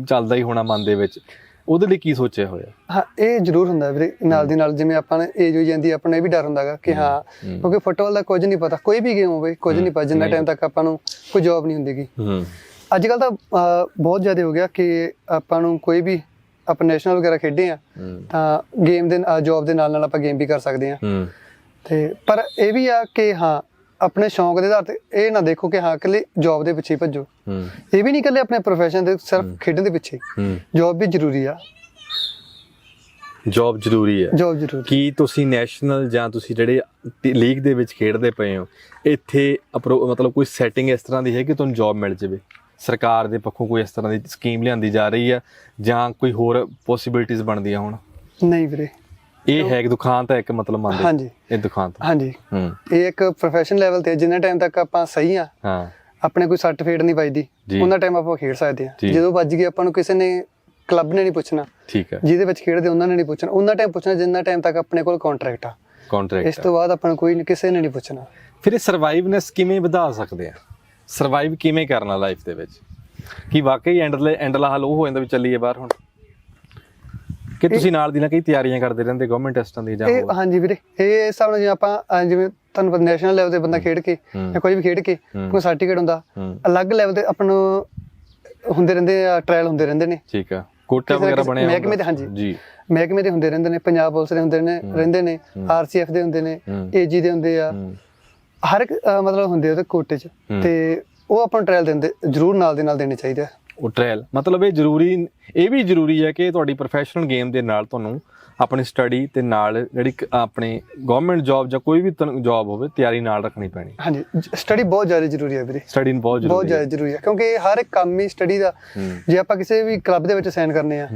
ਚੱਲਦਾ ਹੀ ਹੋਣਾ ਮਨ ਦੇ ਵਿੱਚ। ਉਹਦੇ ਲਈ ਕੀ ਸੋਚਿਆ ਹੋਇਆ? ਹਾਂ ਇਹ ਜ਼ਰੂਰ ਹੁੰਦਾ ਵੀਰੇ ਨਾਲ ਦੀ ਨਾਲ ਜਿਵੇਂ ਆਪਾਂ ਨੇ ਏਜ ਹੋਈ ਜਾਂਦੀ ਆ, ਆਪਾਂ ਨੂੰ ਇਹ ਵੀ ਡਰ ਹੁੰਦਾਗਾ ਕਿ ਹਾਂ ਕਿਉਂਕਿ ਫੁੱਟਬਾਲ ਦਾ ਕੁਝ ਨਹੀਂ ਪਤਾ ਕੋਈ ਵੀ ਗੇਮ ਹੋਵੇ ਕੁਝ ਨਹੀਂ ਪਤਾ ਜਿੰਨਾ ਟਾਈਮ ਤੱਕ ਆਪਾਂ ਨੂੰ ਕੋਈ ਜੌਬ ਨਹੀਂ ਹੁੰਦੀਗੀ। ਹੂੰ। ਅੱਜ ਕੱਲ ਤਾਂ ਬਹੁਤ ਜ਼ਿਆਦਾ ਹੋ ਗਿਆ ਕਿ ਆਪਾਂ ਨੂੰ ਕੋਈ ਵੀ ਆਪਾਂ ਨੈਸ਼ਨਲ ਵਗੈਰਾ ਖੇਡੇ ਆ ਤਾਂ ਗੇਮ ਦੇ ਜੌਬ ਦੇ ਨਾਲ ਨਾਲ ਆਪਾਂ ਗੇਮ ਵੀ ਕਰ ਸਕਦੇ ਆ। ਹੂੰ। ਤੇ ਪਰ ਇਹ ਵੀ ਆ ਕਿ ਹਾਂ ਆਪਣੇ ਸ਼ੌਂਕ ਦੇ ਆਧਾਰ ਤੇ ਇਹ ਨਾ ਦੇਖੋ ਕਿ ਹਾਂ ਇਕੱਲੇ ਜੌਬ ਦੇ ਪਿੱਛੇ ਭੱਜੋ। ਇਹ ਵੀ ਨਹੀਂ ਇਕੱਲੇ ਆਪਣੇ ਪ੍ਰੋਫੈਸ਼ਨ ਦੇ ਸਿਰਫ ਖੇਡਣ ਦੇ ਪਿੱਛੇ। ਜੌਬ ਵੀ ਜ਼ਰੂਰੀ ਆ। ਜੌਬ ਜ਼ਰੂਰੀ ਹੈ ਜੌਬ ਜ਼ਰੂਰੀ। ਕੀ ਤੁਸੀਂ ਨੈਸ਼ਨਲ ਜਾਂ ਤੁਸੀਂ ਜਿਹੜੇ ਲੀਗ ਦੇ ਵਿੱਚ ਖੇਡਦੇ ਪਏ ਹੋ ਇੱਥੇ ਮਤਲਬ ਕੋਈ ਸੈਟਿੰਗ ਇਸ ਤਰ੍ਹਾਂ ਦੀ ਹੈ ਕਿ ਤੁਹਾਨੂੰ ਜੌਬ ਮਿਲ ਜਾਵੇ? ਸਰਕਾਰ ਦੇ ਪੱਖੋਂ ਕੋਈ ਇਸ ਤਰ੍ਹਾਂ ਦੀ ਸਕੀਮ ਲਿਆਂਦੀ ਜਾ ਰਹੀ ਹੈ ਜਾਂ ਕੋਈ ਹੋਰ ਪੋਸਿਬਿਲਿਟੀਆਂ ਬਣਦੀਆਂ ਹੋਣ? ਨਹੀਂ ਵੀਰੇ। ਇਹ ਹੈ ਕਿ ਦੁਕਾਨ ਤਾਂ ਇੱਕ ਮਤਲਬ ਮੰਨਦੇ ਹਾਂਜੀ। ਇਹ ਦੁਕਾਨ ਤਾਂ। ਹਾਂਜੀ। ਹੂੰ। ਇਹ ਇੱਕ ਪ੍ਰੋਫੈਸ਼ਨ ਲੈਵਲ ਤੇ ਜਿੰਨਾ ਟਾਈਮ ਤੱਕ ਆਪਾਂ ਸਹੀ ਆ ਹਾਂ। ਆਪਣੇ ਕੋਈ ਸਰਟੀਫਿਕੇਟ ਨਹੀਂ ਵੱਜਦੀ। ਉਹਨਾਂ ਟਾਈਮ ਆਪਾਂ ਖੇਡ ਸਕਦੇ। ਆ। ਜਦੋਂ ਵੱਜ ਗਈ ਆਪਾਂ ਨੂੰ ਕਿਸੇ ਨੇ ਕਲੱਬ ਨੇ ਨਹੀਂ ਪੁੱਛਣਾ। ਠੀਕ ਹੈ ਜਿਹਦੇ ਵਿੱਚ ਖੇਡਦੇ ਉਹਨਾਂ ਨੇ ਨਹੀਂ ਪੁੱਛਣਾ। ਉਹਨਾਂ ਟਾਈਮ ਪੁੱਛਣਾ ਜਿੰਨਾ ਟਾਈਮ ਤੱਕ ਆਪਣੇ ਕੋਲ ਕੰਟਰੈਕਟ ਆ। ਇਸ ਕੰਟਰੈਕਟ ਤੋਂ ਬਾਅਦ ਆਪਾਂ ਨੂੰ ਕੋਈ ਕਿਸੇ ਨੇ ਨਹੀਂ ਪੁੱਛਣਾ। ਫਿਰ ਇਹ ਸਰਵਾਈਵਨੈਸ ਕਿਵੇਂ ਵਧਾ ਸਕਦੇ ਆ? ਸਰਵਾਈਵ ਕਿਵੇਂ ਕਰਨਾ ਲਾਈਫ ਦੇ ਵਿੱਚ? ਕੀ ਵਾਕਈ ਐਂਡਲੇ ਐਂਡਲਾ ਹਾਲ ਉਹ ਹੋ ਜਾਂਦਾ ਵੀ ਚੱਲੀਏ ਬਾਹਰ ਹੁਣ? ਕਿ ਤੁਸੀਂ ਨਾਲ ਦੀ ਨਾਲ ਕਈ ਤਿਆਰੀਆਂ ਕਰਦੇ ਰਹਿੰਦੇ ਗਵਰਨਮੈਂਟ ਟੈਸਟਾਂ ਦੀ ਜਾਂ ਇਹ ਹਾਂਜੀ ਵੀਰੇ ਇਹ ਹਿਸਾਬ ਨਾਲ ਜਿਵੇਂ ਆਪਾਂ ਅਹ ਜਿਵੇਂ ਤੁਹਾਨੂੰ ਨੈਸ਼ਨਲ ਲੈਵਲ ਤੇ ਬੰਦਾ ਖੇਡ ਕੇ ਹੂੰ। ਜਾਂ ਕੋਈ ਵੀ ਖੇਡ ਕੇ ਹੂੰ। ਕੋਈ ਸਰਟੀਫਿਕੇਟ ਹੁੰਦਾ ਹੂੰ ਅਲੱਗ ਲੈਵਲ ਤੇ ਆਪਾਂ ਨੂੰ ਹੁੰਦੇ ਰਹਿੰਦੇ ਆ ਟ੍ਰਾਇਲ ਹੁੰਦੇ ਰਹਿੰਦੇ ਨੇ ਠੀਕ ਆ ਕੋਟਾ ਕਿਸੇ ਨਾ ਵਗੈਰਾ ਕਿਸੇ ਬਣਿਆ ਮਹਿਕਮੇ। ਦੇ, ਹਾਂਜੀ। ਜੀ ਮਹਿਕਮੇ ਦੇ ਹੁੰਦੇ ਰਹਿੰਦੇ ਨੇ ਪੰਜਾਬ ਪੁਲਿਸ ਦੇ ਹੁੰਦੇ ਨੇ ਰਹਿੰਦੇ ਨੇ ਆਰਸੀਐਫ ਦੇ ਹੁੰਦੇ ਨੇ ਹੂੰ। ਏਜੀ ਦੇ ਹੁੰਦੇ ਆ ਹੂੰ ਹਰ ਇੱਕ ਅਹ ਮਤਲਬ ਹੁੰਦੇ ਉਹਦੇ ਕੋਟੇ 'ਚ। ਤੇ ਉਹ ਆਪਾਂ ਨੂੰ ਟ੍ਰਾਇਲ ਦਿੰਦੇ ਜ਼ਰੂਰ ਨਾਲ ਦੇ ਨਾਲ ਦੇਣੇ ਚਾਹੀਦੇ ਆ ਉਹ ਟ੍ਰਾਇਲ ਮਤਲਬ ਇਹ ਜ਼ਰੂਰੀ ਇਹ ਵੀ ਜ਼ਰੂਰੀ ਹੈ ਕਿ ਤੁਹਾਡੀ ਪ੍ਰੋਫੈਸ਼ਨਲ ਗੇਮ ਦੇ ਨਾਲ ਤੁਹਾਨੂੰ ਆਪਣੀ ਸਟੱਡੀ ਤੇ ਨਾਲ ਜਿਹੜੀ ਆਪਣੀ ਗਵਰਨਮੈਂਟ ਜੌਬ ਜਾਂ ਕੋਈ ਵੀ ਜੌਬ ਹੋਵੇ ਤਿਆਰੀ ਨਾਲ ਰੱਖਣੀ ਪੈਣੀ। ਹਾਂਜੀ ਸਟੱਡੀ ਬਹੁਤ ਜ਼ਿਆਦਾ ਜ਼ਰੂਰੀ ਹੈ ਵੀਰੇ। ਸਟੱਡੀ ਬਹੁਤ ਬਹੁਤ ਜ਼ਰੂਰੀ ਹੈ। ਜ਼ਿਆਦਾ ਜ਼ਰੂਰੀ ਹੈ ਕਿਉਂਕਿ ਹਰ ਇੱਕ ਕੰਮ ਹੀ ਸਟੱਡੀ ਦਾ। ਜੇ ਆਪਾਂ ਕਿਸੇ ਵੀ ਕਲੱਬ ਦੇ ਵਿੱਚ ਸਾਈਨ ਕਰਨੇ ਆ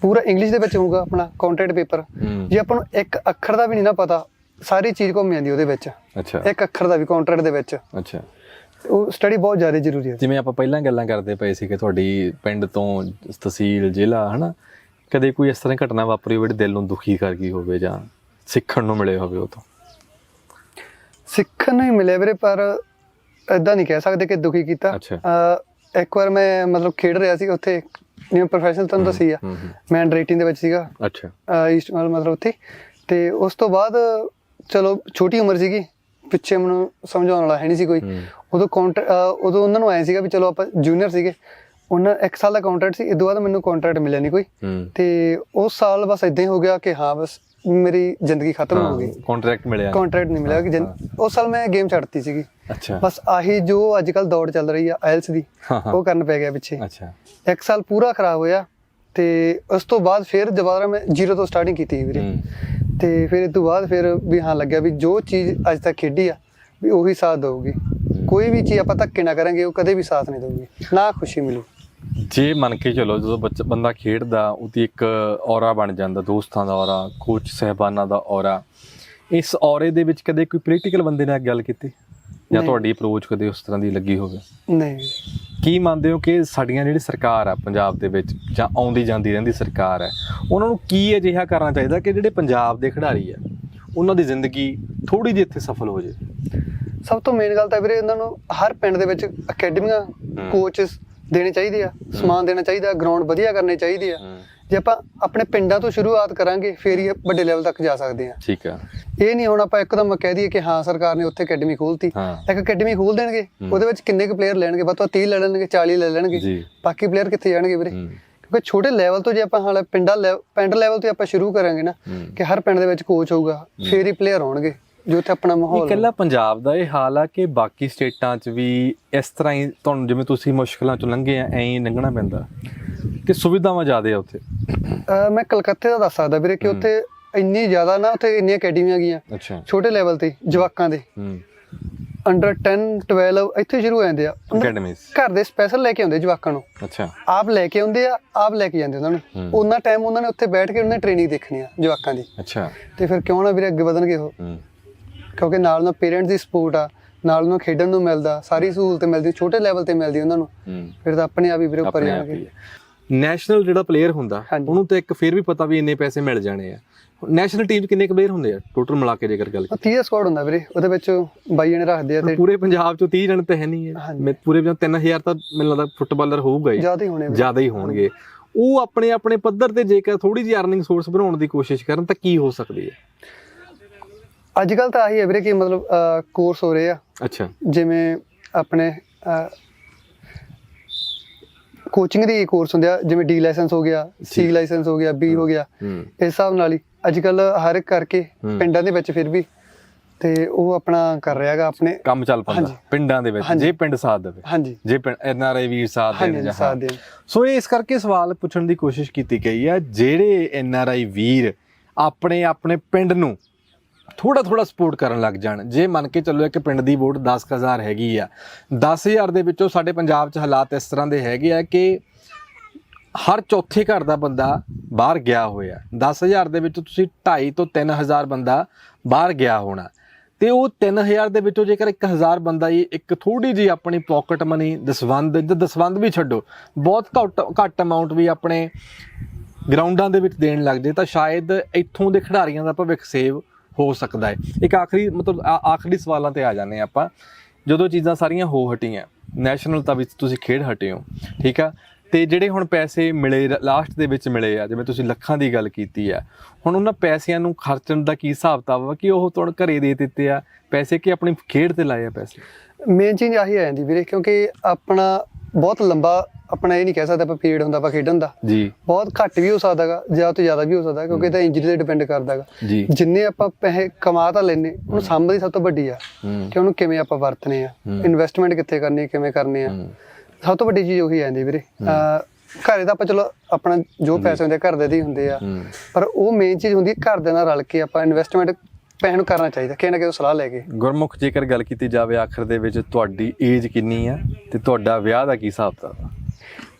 ਪੂਰਾ ਇੰਗਲਿਸ਼ ਦੇ ਵਿੱਚ ਹੋਊਗਾ ਆਪਣਾ ਕੰਟੈਂਟ ਪੇਪਰ ਜੇ ਆਪਾਂ ਨੂੰ ਇੱਕ ਅੱਖਰ ਦਾ ਵੀ ਨਹੀਂ ਨਾ ਪਤਾ ਸਾਰੀ ਚੀਜ਼ ਘੁੰਮ ਜਾਂਦੀ ਉਹਦੇ ਵਿੱਚ। ਅੱਛਾ। ਇੱਕ ਅੱਖਰ ਦਾ ਵੀ ਕੰਟੈਂਟ ਦੇ ਵਿੱਚ। ਅੱਛਾ। ਉਹ ਸਟੱਡੀ ਬਹੁਤ ਜ਼ਿਆਦਾ ਜ਼ਰੂਰੀ ਹੈ। ਜਿਵੇਂ ਆਪਾਂ ਪਹਿਲਾਂ ਗੱਲਾਂ ਕਰਦੇ ਪਏ ਸੀ ਕਿ ਤੁਹਾਡੀ ਪਿੰਡ ਤੋਂ ਤਹਿਸੀਲ ਜ਼ਿਲ੍ਹਾ ਹਨਾ? ਕਦੇ ਕੋਈ ਇਸ ਤਰ੍ਹਾਂ ਘਟਨਾ ਵਾਪਰੀ ਹੋਵੇ ਜਿਹੜੀ ਦਿਲ ਨੂੰ ਦੁਖੀ ਕਰ ਗਈ ਹੋਵੇ ਜਾਂ ਸਿੱਖਣ ਨੂੰ ਮਿਲੇ ਹੋਵੇ ਉਹ ਤੋਂ? ਸਿੱਖਣ ਨੂੰ ਹੀ ਮਿਲਿਆ ਵੀਰੇ ਪਰ ਇਦਾਂ ਨਹੀਂ ਕਹਿ ਸਕਦੇ ਕਿ ਦੁਖੀ ਕੀਤਾ। ਇੱਕ ਵਾਰ ਮੈਂ ਮਤਲਬ ਖੇਡ ਰਿਹਾ ਸੀ ਉੱਥੇ ਜਿਵੇਂ ਪ੍ਰੋਫੈਸ਼ਨਲ ਤੁਹਾਨੂੰ ਦੱਸੀ ਆ। ਮੈਂ ਅੰਡਰ 18 ਦੇ ਵਿੱਚ ਸੀਗਾ। ਅੱਛਾ। ਈਸਟ ਮਤਲਬ ਉੱਥੇ। ਤੇ ਉਸ ਤੋਂ ਬਾਅਦ ਚਲੋ ਛੋਟੀ ਉਮਰ ਸੀਗੀ। ਪਿੱਛੇ ਮੈਨੂੰ ਸਮਝਾਉਣ ਵਾਲਾ ਹੈ ਨਹੀਂ ਸੀ ਕੋਈ। ਉਦੋਂ ਕਾਊਂਟਰ ਉਦੋਂ ਉਹਨਾਂ ਨੂੰ ਆਇਆ ਸੀਗਾ ਵੀ ਚਲੋ ਆਪਾਂ ਜੂਨੀਅਰ ਸੀਗੇ। ਉਹਨਾਂ ਇੱਕ ਸਾਲ ਦਾ ਕੰਟਰੈਕਟ ਸੀ ਇਸ ਤੋਂ ਬਾਅਦ ਮੈਨੂੰ ਕੰਟਰੈਕਟ ਮਿਲਿਆ ਨਹੀਂ ਕੋਈ। ਤੇ ਉਸ ਸਾਲ ਬਸ ਇਦਾਂ ਹੀ ਹੋ ਗਿਆ ਕਿ ਹਾਂ ਬਸ ਮੇਰੀ ਜ਼ਿੰਦਗੀ ਖਤਮ ਹੋ ਗਈ। ਕੰਟਰੈਕਟ ਮਿਲਿਆ। ਕੰਟਰੈਕਟ ਨਹੀਂ ਮਿਲਿਆ ਕਿ ਉਸ ਸਾਲ ਮੈਂ ਗੇਮ ਛੱਡਤੀ ਸੀਗੀ। ਅੱਛਾ। ਬਸ ਆਹੀ ਜੋ ਅੱਜ ਕੱਲ ਦੌੜ ਚੱਲ ਰਹੀ ਆ ਆਇਲਸ ਦੀ ਉਹ ਕਰਨ ਪੈ ਗਿਆ ਪਿੱਛੇ। ਅੱਛਾ। ਇੱਕ ਸਾਲ ਪੂਰਾ ਖਰਾਬ ਹੋਇਆ ਤੇ ਉਸ ਤੋਂ ਬਾਅਦ ਫਿਰ ਦੁਬਾਰਾ ਮੈਂ ਜ਼ੀਰੋ ਤੋਂ ਸਟਾਰਟਿੰਗ ਕੀਤੀ ਵੀਰੇ। ਤੇ ਫਿਰ ਇਸ ਤੋਂ ਬਾਅਦ ਫਿਰ ਵੀ ਹਾਂ ਲੱਗਿਆ ਵੀ ਜੋ ਚੀਜ਼ ਅੱਜ ਤੱਕ ਖੇਡੀ ਆ, ਵੀ ਉਹੀ ਸਾਥ ਦੇਊਗੀ। ਕੋਈ ਵੀ ਚੀਜ਼ ਆਪਾਂ ਧੱਕੇ ਨਾ ਕਰਾਂਗੇ, ਉਹ ਕਦੇ ਵੀ ਸਾਥ ਨਹੀਂ ਦਊਗੀ। ਨਾ ਖੁਸ਼ੀ ਮਿਲੂ। ਜੇ ਮੰਨ ਕੇ ਚਲੋ ਜਦੋਂ ਬੱਚਾ, ਬੰਦਾ ਖੇਡਦਾ, ਉਹਦੀ ਇੱਕ ਔਰਾ ਬਣ ਜਾਂਦਾ, ਦੋਸਤਾਂ ਦਾ ਔਰਾ ਕੋਚ ਸਹਿਬਾਨਾਂ ਦਾ ਔਰਾ, ਇਸ ਔਰੇ ਦੇ ਵਿੱਚ ਕਦੇ ਕੋਈ ਪੋਲੀਟੀਕਲ ਬੰਦੇ ਨਾਲ ਗੱਲ ਕੀਤੀ? ਜਾਂ। ਤੁਹਾਡੀ ਅਪਰੋਚ ਕਦੇ ਉਸ ਤਰ੍ਹਾਂ ਦੀ ਲੱਗੀ ਹੋਵੇ? ਨਹੀਂ। ਕੀ ਮੰਨਦੇ ਹੋ ਕਿ ਸਾਡੀਆਂ ਜਿਹੜੀ ਸਰਕਾਰ ਆ ਪੰਜਾਬ ਦੇ ਵਿੱਚ ਜਾਂ ਆਉਂਦੀ ਜਾਂਦੀ ਰਹਿੰਦੀ ਸਰਕਾਰ ਹੈ ਉਹਨਾਂ ਨੂੰ ਕੀ ਅਜਿਹਾ ਕਰਨਾ ਚਾਹੀਦਾ ਕਿ ਜਿਹੜੇ ਪੰਜਾਬ ਦੇ ਖਿਡਾਰੀ ਆ ਉਹਨਾਂ ਦੀ ਜ਼ਿੰਦਗੀ ਥੋੜੀ ਜਿਹੀ ਇੱਥੇ ਸਫਲ ਹੋ ਜੇ? ਸਭ ਤੋਂ ਮੇਨ ਗੱਲ ਤਾਂ ਵੀਰੇ ਇਹਨਾਂ ਨੂੰ ਹਰ ਪਿੰਡ ਦੇ ਵਿੱਚ ਅਕੈਡਮੀਆਂ ਕੋਚਸ ਦੇਣੇ ਚਾਹੀਦੇ ਆ ਸਮਾਨ ਦੇਣਾ ਚਾਹੀਦਾ ਗਰਾਊਂਡ ਵਧੀਆ ਕਰਨੇ ਚਾਹੀਦੇ ਆ। ਜੇ ਆਪਾਂ ਆਪਣੇ ਪਿੰਡਾਂ ਤੋਂ ਸ਼ੁਰੂਆਤ ਕਰਾਂਗੇ ਫੇਰ ਹੀ ਵੱਡੇ ਲੈਵਲ ਤੱਕ ਜਾ ਸਕਦੇ ਆ। ਠੀਕ ਆ। ਇਹ ਨਹੀਂ ਹੁਣ ਆਪਾਂ ਇੱਕਦਮ ਕਹਿ ਦਈਏ ਕਿ ਹਾਂ ਸਰਕਾਰ ਨੇ ਉੱਥੇ ਅਕੈਡਮੀ ਖੋਲਤੀ। ਇੱਕ ਅਕੈਡਮੀ ਖੋਲ ਦੇਣਗੇ ਉਹਦੇ ਵਿੱਚ ਕਿੰਨੇ ਕੁ ਪਲੇਅਰ ਲੈਣਗੇ? ਬਸ ਤੋਂ 30 ਲੈ ਲੈਣਗੇ 40 ਲੈ ਲੈਣਗੇ। ਬਾਕੀ ਪਲੇਅਰ ਕਿੱਥੇ ਜਾਣਗੇ ਵੀਰੇ? ਕਿਉਂਕਿ ਛੋਟੇ ਲੈਵਲ ਤੋਂ ਜੇ ਆਪਾਂ ਹਾਲੇ ਪਿੰਡਾਂ ਪਿੰਡ ਲੈਵਲ ਤੋਂ ਆਪਾਂ ਸ਼ੁਰੂ ਕਰਾਂਗੇ ਨਾ। ਕਿ ਹਰ ਪਿੰਡ ਦੇ ਵਿੱਚ ਕੋਚ ਹੋਊਗਾ ਫੇਰ ਹੀ ਪਲੇਅਰ ਆਉਣਗੇ ਜੋ ਉੱਥੇ ਆਪਣਾ ਇਹ ਮਾਹੌਲ ਇਕੱਲਾ ਪੰਜਾਬ ਦਾ ਇਹ ਹਾਲ ਆ ਕਿ ਬਾਕੀ ਸਟੇਟਾਂ 'ਚ ਵੀ ਇਸ ਤਰ੍ਹਾਂ ਹੀ ਤੁਹਾਨੂੰ ਜਿਵੇਂ ਤੁਸੀਂ ਮੁਸ਼ਕਲਾਂ 'ਚੋਂ ਲੰਘੇ ਆ ਐਂ ਲੰਘਣਾ ਪੈਂਦਾ। ਕਿ ਸੁਵਿਧਾਵਾਂ ਜ਼ਿਆਦੇ ਆ ਉੱਥੇ। ਅਹ ਮੈਂ ਕਲਕੱਤੇ ਦਾ ਦੱਸ ਸਕਦਾ ਵੀਰੇ ਕਿ ਉੱਥੇ ਇੰਨੀ ਜ਼ਿਆਦਾ ਨਾ ਉੱਥੇ ਇੰਨੀਆਂ ਅਕੈਡਮੀਆਂ ਗਈਆਂ। ਅੱਛਾ। ਛੋਟੇ ਲੈਵਲ ਤੇ ਜਵਾਕਾਂ ਦੇ। ਹੂੰ। ਅੰਡਰ 10 12 ਇੱਥੇ ਸ਼ੁਰੂ ਹੋ ਜਾਂਦੇ ਆ। ਅਕੈਡਮੀਜ਼ ਘਰ ਦੇ ਸਪੈਸ਼ਲ ਲੈ ਕੇ ਆਉਂਦੇ ਜਵਾਕਾਂ ਨੂੰ। ਅੱਛਾ। ਆਪ ਲੈ ਕੇ ਆਉਂਦੇ ਆ ਆਪ ਲੈ ਕੇ ਜਾਂਦੇ ਉਹਨਾਂ ਨੂੰ। ਉਹਨਾਂ ਟਾਈਮ ਉਹਨਾਂ ਨੇ ਉੱਥੇ ਬੈਠ ਕੇ ਉਹਨਾਂ ਨੇ ਟ੍ਰੇਨਿੰਗ ਦੇਖਣੀ ਆ ਜਵਾਕਾਂ ਦੀ। ਅੱਛਾ। ਤੇ ਫਿਰ ਕਿਉਂ ਨਾ ਵੀਰੇ ਅੱਗੇ ਵਧਣਗੇ ਉਹ। ਹੂੰ। ਕਿਉਂਕਿ ਨਾਲ ਨਾਲ ਪੇਰੈਂਟਸ ਦੀ ਸਪੋਰਟ ਆ ਨਾਲ ਉਹਨਾਂ ਨੂੰ ਖੇਡਣ ਨੂੰ ਮਿਲਦਾ ਸਾਰੀ ਸਹੂਲਤ ਮਿਲਦੀ ਛੋਟੇ ਲੈਵਲ ਤੇ ਮਿਲਦੀ ਉਹਨਾਂ ਨੂੰ। ਹੂੰ। ਫਿਰ ਤਾਂ ਆਪਣੇ ਆਪ ਹੀ ਵੀਰੇ ਉੱਪਰ ਆਪਣੇ ਆਪ ਜਾਣਗੇ। ਹੀ ਨੈਸ਼ਨਲ ਜਿਹੜਾ ਪਲੇਅਰ ਹੁੰਦਾ। ਉਹਨੂੰ ਤਾਂ ਇੱਕ ਫਿਰ ਵੀ ਪਤਾ ਵੀ ਇੰਨੇ ਪੈਸੇ ਮਿਲ ਜਾਣੇ ਆ। ਨੈਸ਼ਨਲ ਟੀਮ ਕਿੰਨੇ ਕੁ ਪਲੇਅਰ ਹੁੰਦੇ ਆ? ਟੋਟਲ ਮਿਲਾ ਕੇ ਜੇਕਰ ਗੱਲ ਉਹ 30 ਸਕੁਆਡ ਹੁੰਦਾ ਵੀਰੇ ਉਹਦੇ ਵਿੱਚ ਬਾਈ ਜਣੇ ਰੱਖਦੇ ਆ ਤੇ ਪੂਰੇ ਪੰਜਾਬ 'ਚੋਂ 30 ਜਣ ਤਾਂ ਹੈ ਨਹੀਂ ਹੈ। ਮੈਂ ਪੂਰੇ ਪੰਜਾਬ 3000 ਤਾਂ ਮੈਨੂੰ ਲੱਗਦਾ ਫੁੱਟਬਾਲਰ ਹੋਊਗਾ ਹੀ। ਜ਼ਿਆਦਾ ਹੀ ਹੋਣੇ ਜ਼ਿਆਦਾ ਹੀ ਹੋਣਗੇ। ਉਹ ਆਪਣੇ ਆਪਣੇ ਪੱਧਰ ਤੇ ਜੇਕਰ ਥੋੜੀ ਜਿਹੀ ਅਰਨਿੰਗ ਸੋਰਸ ਬਣਾਉਣ ਦੀ ਕੋਸ਼ਿਸ਼ ਕਰਨ ਤਾਂ ਕੀ ਹੋ ਸਕਦੀ ਹੈ ਅੱਜ ਕੱਲ ਤਾਂ ਆਹੀ ਹੈ ਵੀਰੇ ਕਿ ਮਤਲਬ ਕੋਰਸ ਹੋ ਰਹੇ ਆ। ਅੱਛਾ। ਜਿਵੇਂ ਆਪਣੇ ਕੋਚਿੰਗ ਦੀ ਕੋਰਸ ਹੁੰਦੇ ਆ ਜਿਵੇਂ ਡੀ ਲਾਇਸੈਂਸ ਹੋ ਗਿਆ ਸੀ ਲਾਇਸੈਂਸ ਹੋ ਗਿਆ ਬੀ ਹੋ ਗਿਆ। ਇਸ ਹਿਸਾਬ ਨਾਲ ਹੀ ਅੱਜ ਕੱਲ ਹਰ ਇੱਕ ਕਰਕੇ। ਪਿੰਡਾਂ ਦੇ ਵਿੱਚ ਫਿਰ ਵੀ ਤੇ ਉਹ ਆਪਣਾ ਕਰ ਰਿਹਾਗਾ ਆਪਣੇ। ਕੰਮ ਚੱਲ ਪੈਂਦਾ। ਪਿੰਡਾਂ ਦੇ ਵਿੱਚ। ਜੇ ਪਿੰਡ ਸਾਥ ਦੇਵੇ। ਹਾਂਜੀ। ਜੇ ਪਿੰਡ ਐਨਆਰਆਈ ਵੀਰ ਸਾਥ ਦੇਣ ਜਾਂ ਸੋ ਇਹ ਇਸ ਕਰਕੇ ਸਵਾਲ ਪੁੱਛਣ ਦੀ ਕੋਸ਼ਿਸ਼ ਕੀਤੀ ਗਈ ਹੈ ਜਿਹੜੇ ਐਨਆਰਆਈ ਵੀਰ ਆਪਣੇ ਆਪਣੇ ਪਿੰਡ ਨੂੰ ਥੋੜਾ ਥੋੜਾ ਸਪੋਰਟ ਕਰਨ ਲੱਗ ਜਾਣ। ਜੇ ਮੰਨ ਕੇ ਚੱਲੋ ਇੱਕ ਪਿੰਡ ਦੀ ਵੋਟ 10000 ਹੈਗੀ ਆ 10000 ਦੇ ਵਿੱਚੋਂ ਸਾਡੇ ਪੰਜਾਬ 'ਚ ਹਾਲਾਤ ਇਸ ਤਰ੍ਹਾਂ ਦੇ ਹੈਗੇ ਆ ਕਿ ਹਰ ਚੌਥੇ ਘਰ ਦਾ ਬੰਦਾ ਬਾਹਰ ਗਿਆ ਹੋਇਆ। 10000 ਦੇ ਵਿੱਚੋਂ ਤੁਸੀਂ 2.5 ਤੋਂ 3000 ਬੰਦਾ ਬਾਹਰ ਗਿਆ ਹੋਣਾ। ਤੇ ਉਹ 3000 ਦੇ ਵਿੱਚੋਂ ਜੇਕਰ 1000 ਬੰਦਾ ਹੀ ਇੱਕ ਥੋੜੀ ਜੀ ਆਪਣੀ ਪਾਕਟ ਮਨੀ ਦਸਵੰਦ ਜਾਂ ਦਸਵੰਦ ਵੀ ਛੱਡੋ, ਬਹੁਤ ਘੱਟ ਘੱਟ ਅਮਾਉਂਟ ਵੀ ਆਪਣੇ ਗਰਾਊਂਡਾਂ ਦੇ ਵਿੱਚ ਦੇਣ ਲੱਗ ਜੇ ਤਾਂ ਸ਼ਾਇਦ ਇੱਥੋਂ ਦੇ ਖਿਡਾਰੀਆਂ ਦਾ ਭਵਿੱਖ ਸੇਵ ਹੋ ਸਕਦਾ ਹੈ। ਇੱਕ ਆਖਰੀ, ਮਤਲਬ ਆ- ਆਖਰੀ ਸਵਾਲਾਂ ਤੇ ਆ ਜਾਂਦੇ ਹਾਂ ਆਪਾਂ। ਜਦੋਂ ਚੀਜ਼ਾਂ ਸਾਰੀਆਂ ਹੋ ਹਟੀਆਂ ਨੈਸ਼ਨਲ ਤਾਂ ਵਿੱਚ ਤੁਸੀਂ ਖੇਡ ਹਟੇ ਹੋ, ਠੀਕ ਆ? ਤੇ ਜਿਹੜੇ ਹੁਣ ਪੈਸੇ ਮਿਲੇ ਲਾਸਟ ਦੇ ਵਿੱਚ ਮਿਲੇ ਆ, ਜਿਵੇਂ ਤੁਸੀਂ ਲੱਖਾਂ ਦੀ ਗੱਲ ਕੀਤੀ ਆ, ਹੁਣ ਉਹਨਾਂ ਪੈਸਿਆਂ ਨੂੰ ਖਰਚਣ ਦਾ ਕੀ ਹਿਸਾਬ ਕਿਤਾਬ ਵਾ ਕਿ ਉਹ ਤੁਹਾਨੂੰ ਘਰੇ ਦੇ ਦਿੱਤੇ ਆ ਪੈਸੇ ਕਿ ਆਪਣੀ ਖੇਡ ਤੇ ਲਾਏ ਆ ਪੈਸੇ? ਮੇਨ ਚੀਜ਼ ਆਹੀ ਆ ਜਾਂਦੀ ਵੀਰੇ, ਕਿਉਂਕਿ ਆਪਣਾ ਬਹੁਤ ਲੰਬਾ ਆਪਣਾ ਇਹ ਨਹੀਂ ਕਹਿ ਸਕਦੇ ਆਪਾਂ ਪੀਰੀਅਡ ਹੁੰਦਾ ਆਪਾਂ ਖੇਡਣ ਦਾ। ਜੀ। ਬਹੁਤ ਘੱਟ ਵੀ ਹੋ ਸਕਦਾਗਾ ਜ਼ਿਆਦਾ ਤੋਂ ਜ਼ਿਆਦਾ ਵੀ ਹੋ ਸਕਦਾ ਕਿਉਂਕਿ ਇਹ ਤਾਂ ਇੰਜਰੀ ਤੇ ਡਿਪੈਂਡ ਕਰਦਾਗਾ। ਜਿੰਨੇ ਆਪਾਂ ਪੈਸੇ ਕਮਾ ਤਾਂ ਲੈਨੇ ਉਹਨੂੰ ਸੰਭਦੀ ਸਭ ਤੋਂ ਵੱਡੀ ਆ ਕਿ ਉਹਨੂੰ ਕਿਵੇਂ ਆਪਾਂ ਵਰਤਨੇ ਆ। ਇਨਵੈਸਟਮੈਂਟ ਕਿੱਥੇ ਕਰਨੀ ਹੈ, ਕਿਵੇਂ ਕਰਨੀ ਆ। ਸਭ ਤੋਂ ਵੱਡੀ ਚੀਜ਼ ਉਹੀ ਆਂਦੀ ਵੀਰੇ। ਘਰੇ ਤਾਂ ਆਪਾਂ ਚਲੋ ਆਪਣਾ ਜੋ ਪੈਸੇ ਹੁੰਦੇ ਘਰ ਦੇ ਦੇ ਹੁੰਦੇ ਆ। ਪਰ ਉਹ ਮੇਨ ਚੀਜ਼ ਹੁੰਦੀ ਹੈ ਘਰ ਦੇ ਨਾਲ ਰਲ ਕੇ ਆਪਾਂ ਇਨਵੈਸਟਮੈਂਟ ਨੂੰ ਕਰਨਾ ਚਾਹੀਦਾ ਕਿਸੇ ਨਾ ਕਿਸੇ ਤੋਂ ਸਲਾਹ ਲੈ ਕੇ। ਗੁਰਮੁਖ ਜੇਕਰ ਗੱਲ ਕੀਤੀ ਜਾਵੇ ਆਖਰ ਦੇ ਵਿੱਚ ਤੁਹਾਡੀ ਏਜ ਕਿੰਨੀ ਆ ਤੇ ਤੁਹਾਡਾ ਵਿਆਹ ਦਾ ਕੀ ਹਿਸਾਬ ਆ?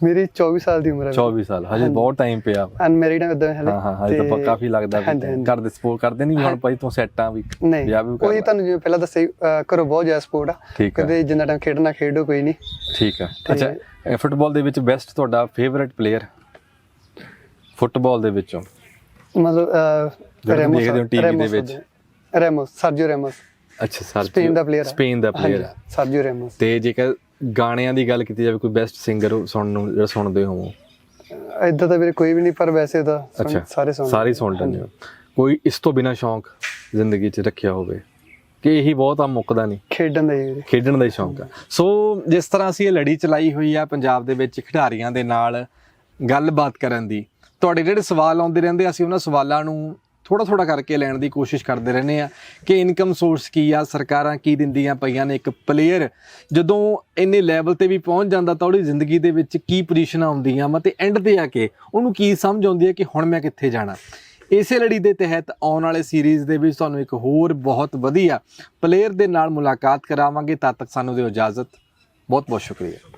ਮੇਰੀ 24 ਸਾਲ ਦੀ ਉਮਰ ਹੈ 24 ਸਾਲ ਹਜੇ ਬਹੁਤ ਟਾਈਮ ਪਿਆ। ਅਨਮੈਰਿਡ ਹਾਂ ਇਦਾਂ ਹਲੇ। ਹਾਂ ਹਾਂ ਹਜੇ ਤਾਂ ਤੇ- ਕਾਫੀ ਲੱਗਦਾ। ਘਰ ਦੇ ਸਪੋਰਟ ਕਰਦੇ ਨਹੀਂ ਹੁਣ ਭਾਈ ਤੂੰ ਸੈੱਟ ਆ ਵੀ ਵਿਆਹ ਵੀ ਕਰ ਲੈ। ਤੁਹਾਨੂੰ ਜਿਵੇਂ ਪਹਿਲਾਂ ਦੱਸਿਆ ਘਰੋਂ ਬਹੁਤ ਜ਼ਿਆਦਾ ਸਪੋਰਟ ਆ। ਕਦੇ ਜਿੰਨਾ ਟਾਈਮ ਖੇਡਣਾ ਖੇਡੋ ਕੋਈ ਨਹੀਂ ਠੀਕ ਆ। ਅੱਛਾ ਫੁੱਟਬਾਲ ਦੇ ਵਿੱਚ ਬੈਸਟ ਤੁਹਾਡਾ ਫੇਵਰਿਟ ਪਲੇਅਰ ਫੁੱਟਬਾਲ ਦੇ ਵਿੱਚੋਂ। ਮਤਲਬ ਰੈਮੋਸ ਦੇਖਦੇ ਹੋ ਦੇ ਵਿੱਚ। ਰੈਮੋਸ ਸਰਜੀਓ ਰੈਮੋਸ ਅੱਛਾ ਸਰ ਸਪੇਨ ਦਾ ਪਲੇਅਰ ਸਪੇਨ ਦਾ ਪਲੇਅਰ ਸਰਜੀਓ ਰੈਮੋਸ ਤੇ ਜੇਕਰ ਗਾਣਿਆਂ ਦੀ ਗੱਲ ਕੀਤੀ ਜਾਵੇ ਕੋਈ ਬੈਸਟ ਸਿੰਗਰ ਸੁਣਨ ਨੂੰ ਜਿਹੜਾ ਸੁਣਦੇ ਹੋ? ਇਦਾਂ ਤਾਂ ਵੀਰੇ ਕੋਈ ਵੀ ਨਹੀਂ ਪਰ ਵੈਸੇ ਤਾਂ ਸਾਰੇ ਸੁਣ ਸਾਰੇ ਸੁਣ ਲੈਂਦੇ ਹੋ। ਕੋਈ ਇਸ ਤੋਂ ਬਿਨਾ ਸ਼ੌਂਕ ਜ਼ਿੰਦਗੀ 'ਚ ਰੱਖਿਆ ਹੋਵੇ? ਕਿ ਇਹੀ ਬਹੁਤ ਆ ਮੁੱਕਦਾ ਨਹੀਂ? ਖੇਡਣ ਦਾ ਖੇਡਣ ਦਾ ਹੀ ਸ਼ੌਂਕ ਆ। ਸੋ ਜਿਸ ਤਰ੍ਹਾਂ ਅਸੀਂ ਇਹ ਲੜੀ ਚਲਾਈ ਹੋਈ ਆ ਪੰਜਾਬ ਦੇ ਵਿੱਚ ਖਿਡਾਰੀਆਂ ਦੇ ਨਾਲ ਗੱਲਬਾਤ ਕਰਨ ਦੀ ਤੁਹਾਡੇ ਜਿਹੜੇ ਸਵਾਲ ਆਉਂਦੇ ਰਹਿੰਦੇ ਅਸੀਂ ਉਹਨਾਂ ਸਵਾਲਾਂ ਨੂੰ ਥੋੜਾ ਥੋੜਾ ਕਰਕੇ ਲੈਣ ਦੀ ਕੋਸ਼ਿਸ਼ ਕਰਦੇ ਰਹਿੰਦੇ ਆ ਕਿ ਇਨਕਮ ਸੋਰਸ ਕੀ ਆ, ਸਰਕਾਰਾਂ ਕੀ ਦਿੰਦੀਆਂ ਪਈਆਂ ਨੇ ਇੱਕ ਪਲੇਅਰ ਜਦੋਂ ਇੰਨੇ ਲੈਵਲ ਤੇ ਵੀ ਪਹੁੰਚ ਜਾਂਦਾ ਤਾਂ ਉਹਦੀ ਜ਼ਿੰਦਗੀ ਦੇ ਵਿੱਚ ਕੀ ਪੋਜੀਸ਼ਨਾਂ ਆਉਂਦੀਆਂ ਵਾ ਤੇ ਐਂਡ ਤੇ ਆ ਕੇ ਉਹਨੂੰ ਕੀ ਸਮਝ ਆਉਂਦੀ ਹੈ ਕਿ ਹੁਣ ਮੈਂ ਕਿੱਥੇ ਜਾਣਾ। ਇਸੇ ਲੜੀ ਦੇ ਤਹਿਤ ਆਉਣ ਵਾਲੇ ਸੀਰੀਜ਼ ਦੇ ਵਿੱਚ ਤੁਹਾਨੂੰ ਇੱਕ ਹੋਰ ਬਹੁਤ ਵਧੀਆ ਪਲੇਅਰ ਦੇ ਨਾਲ ਮੁਲਾਕਾਤ ਕਰਾਵਾਂਗੇ। ਤਦ ਤੱਕ ਸਾਨੂੰ ਦਿਓ ਇਜਾਜ਼ਤ। ਬਹੁਤ ਬਹੁਤ ਸ਼ੁਕਰੀਆ।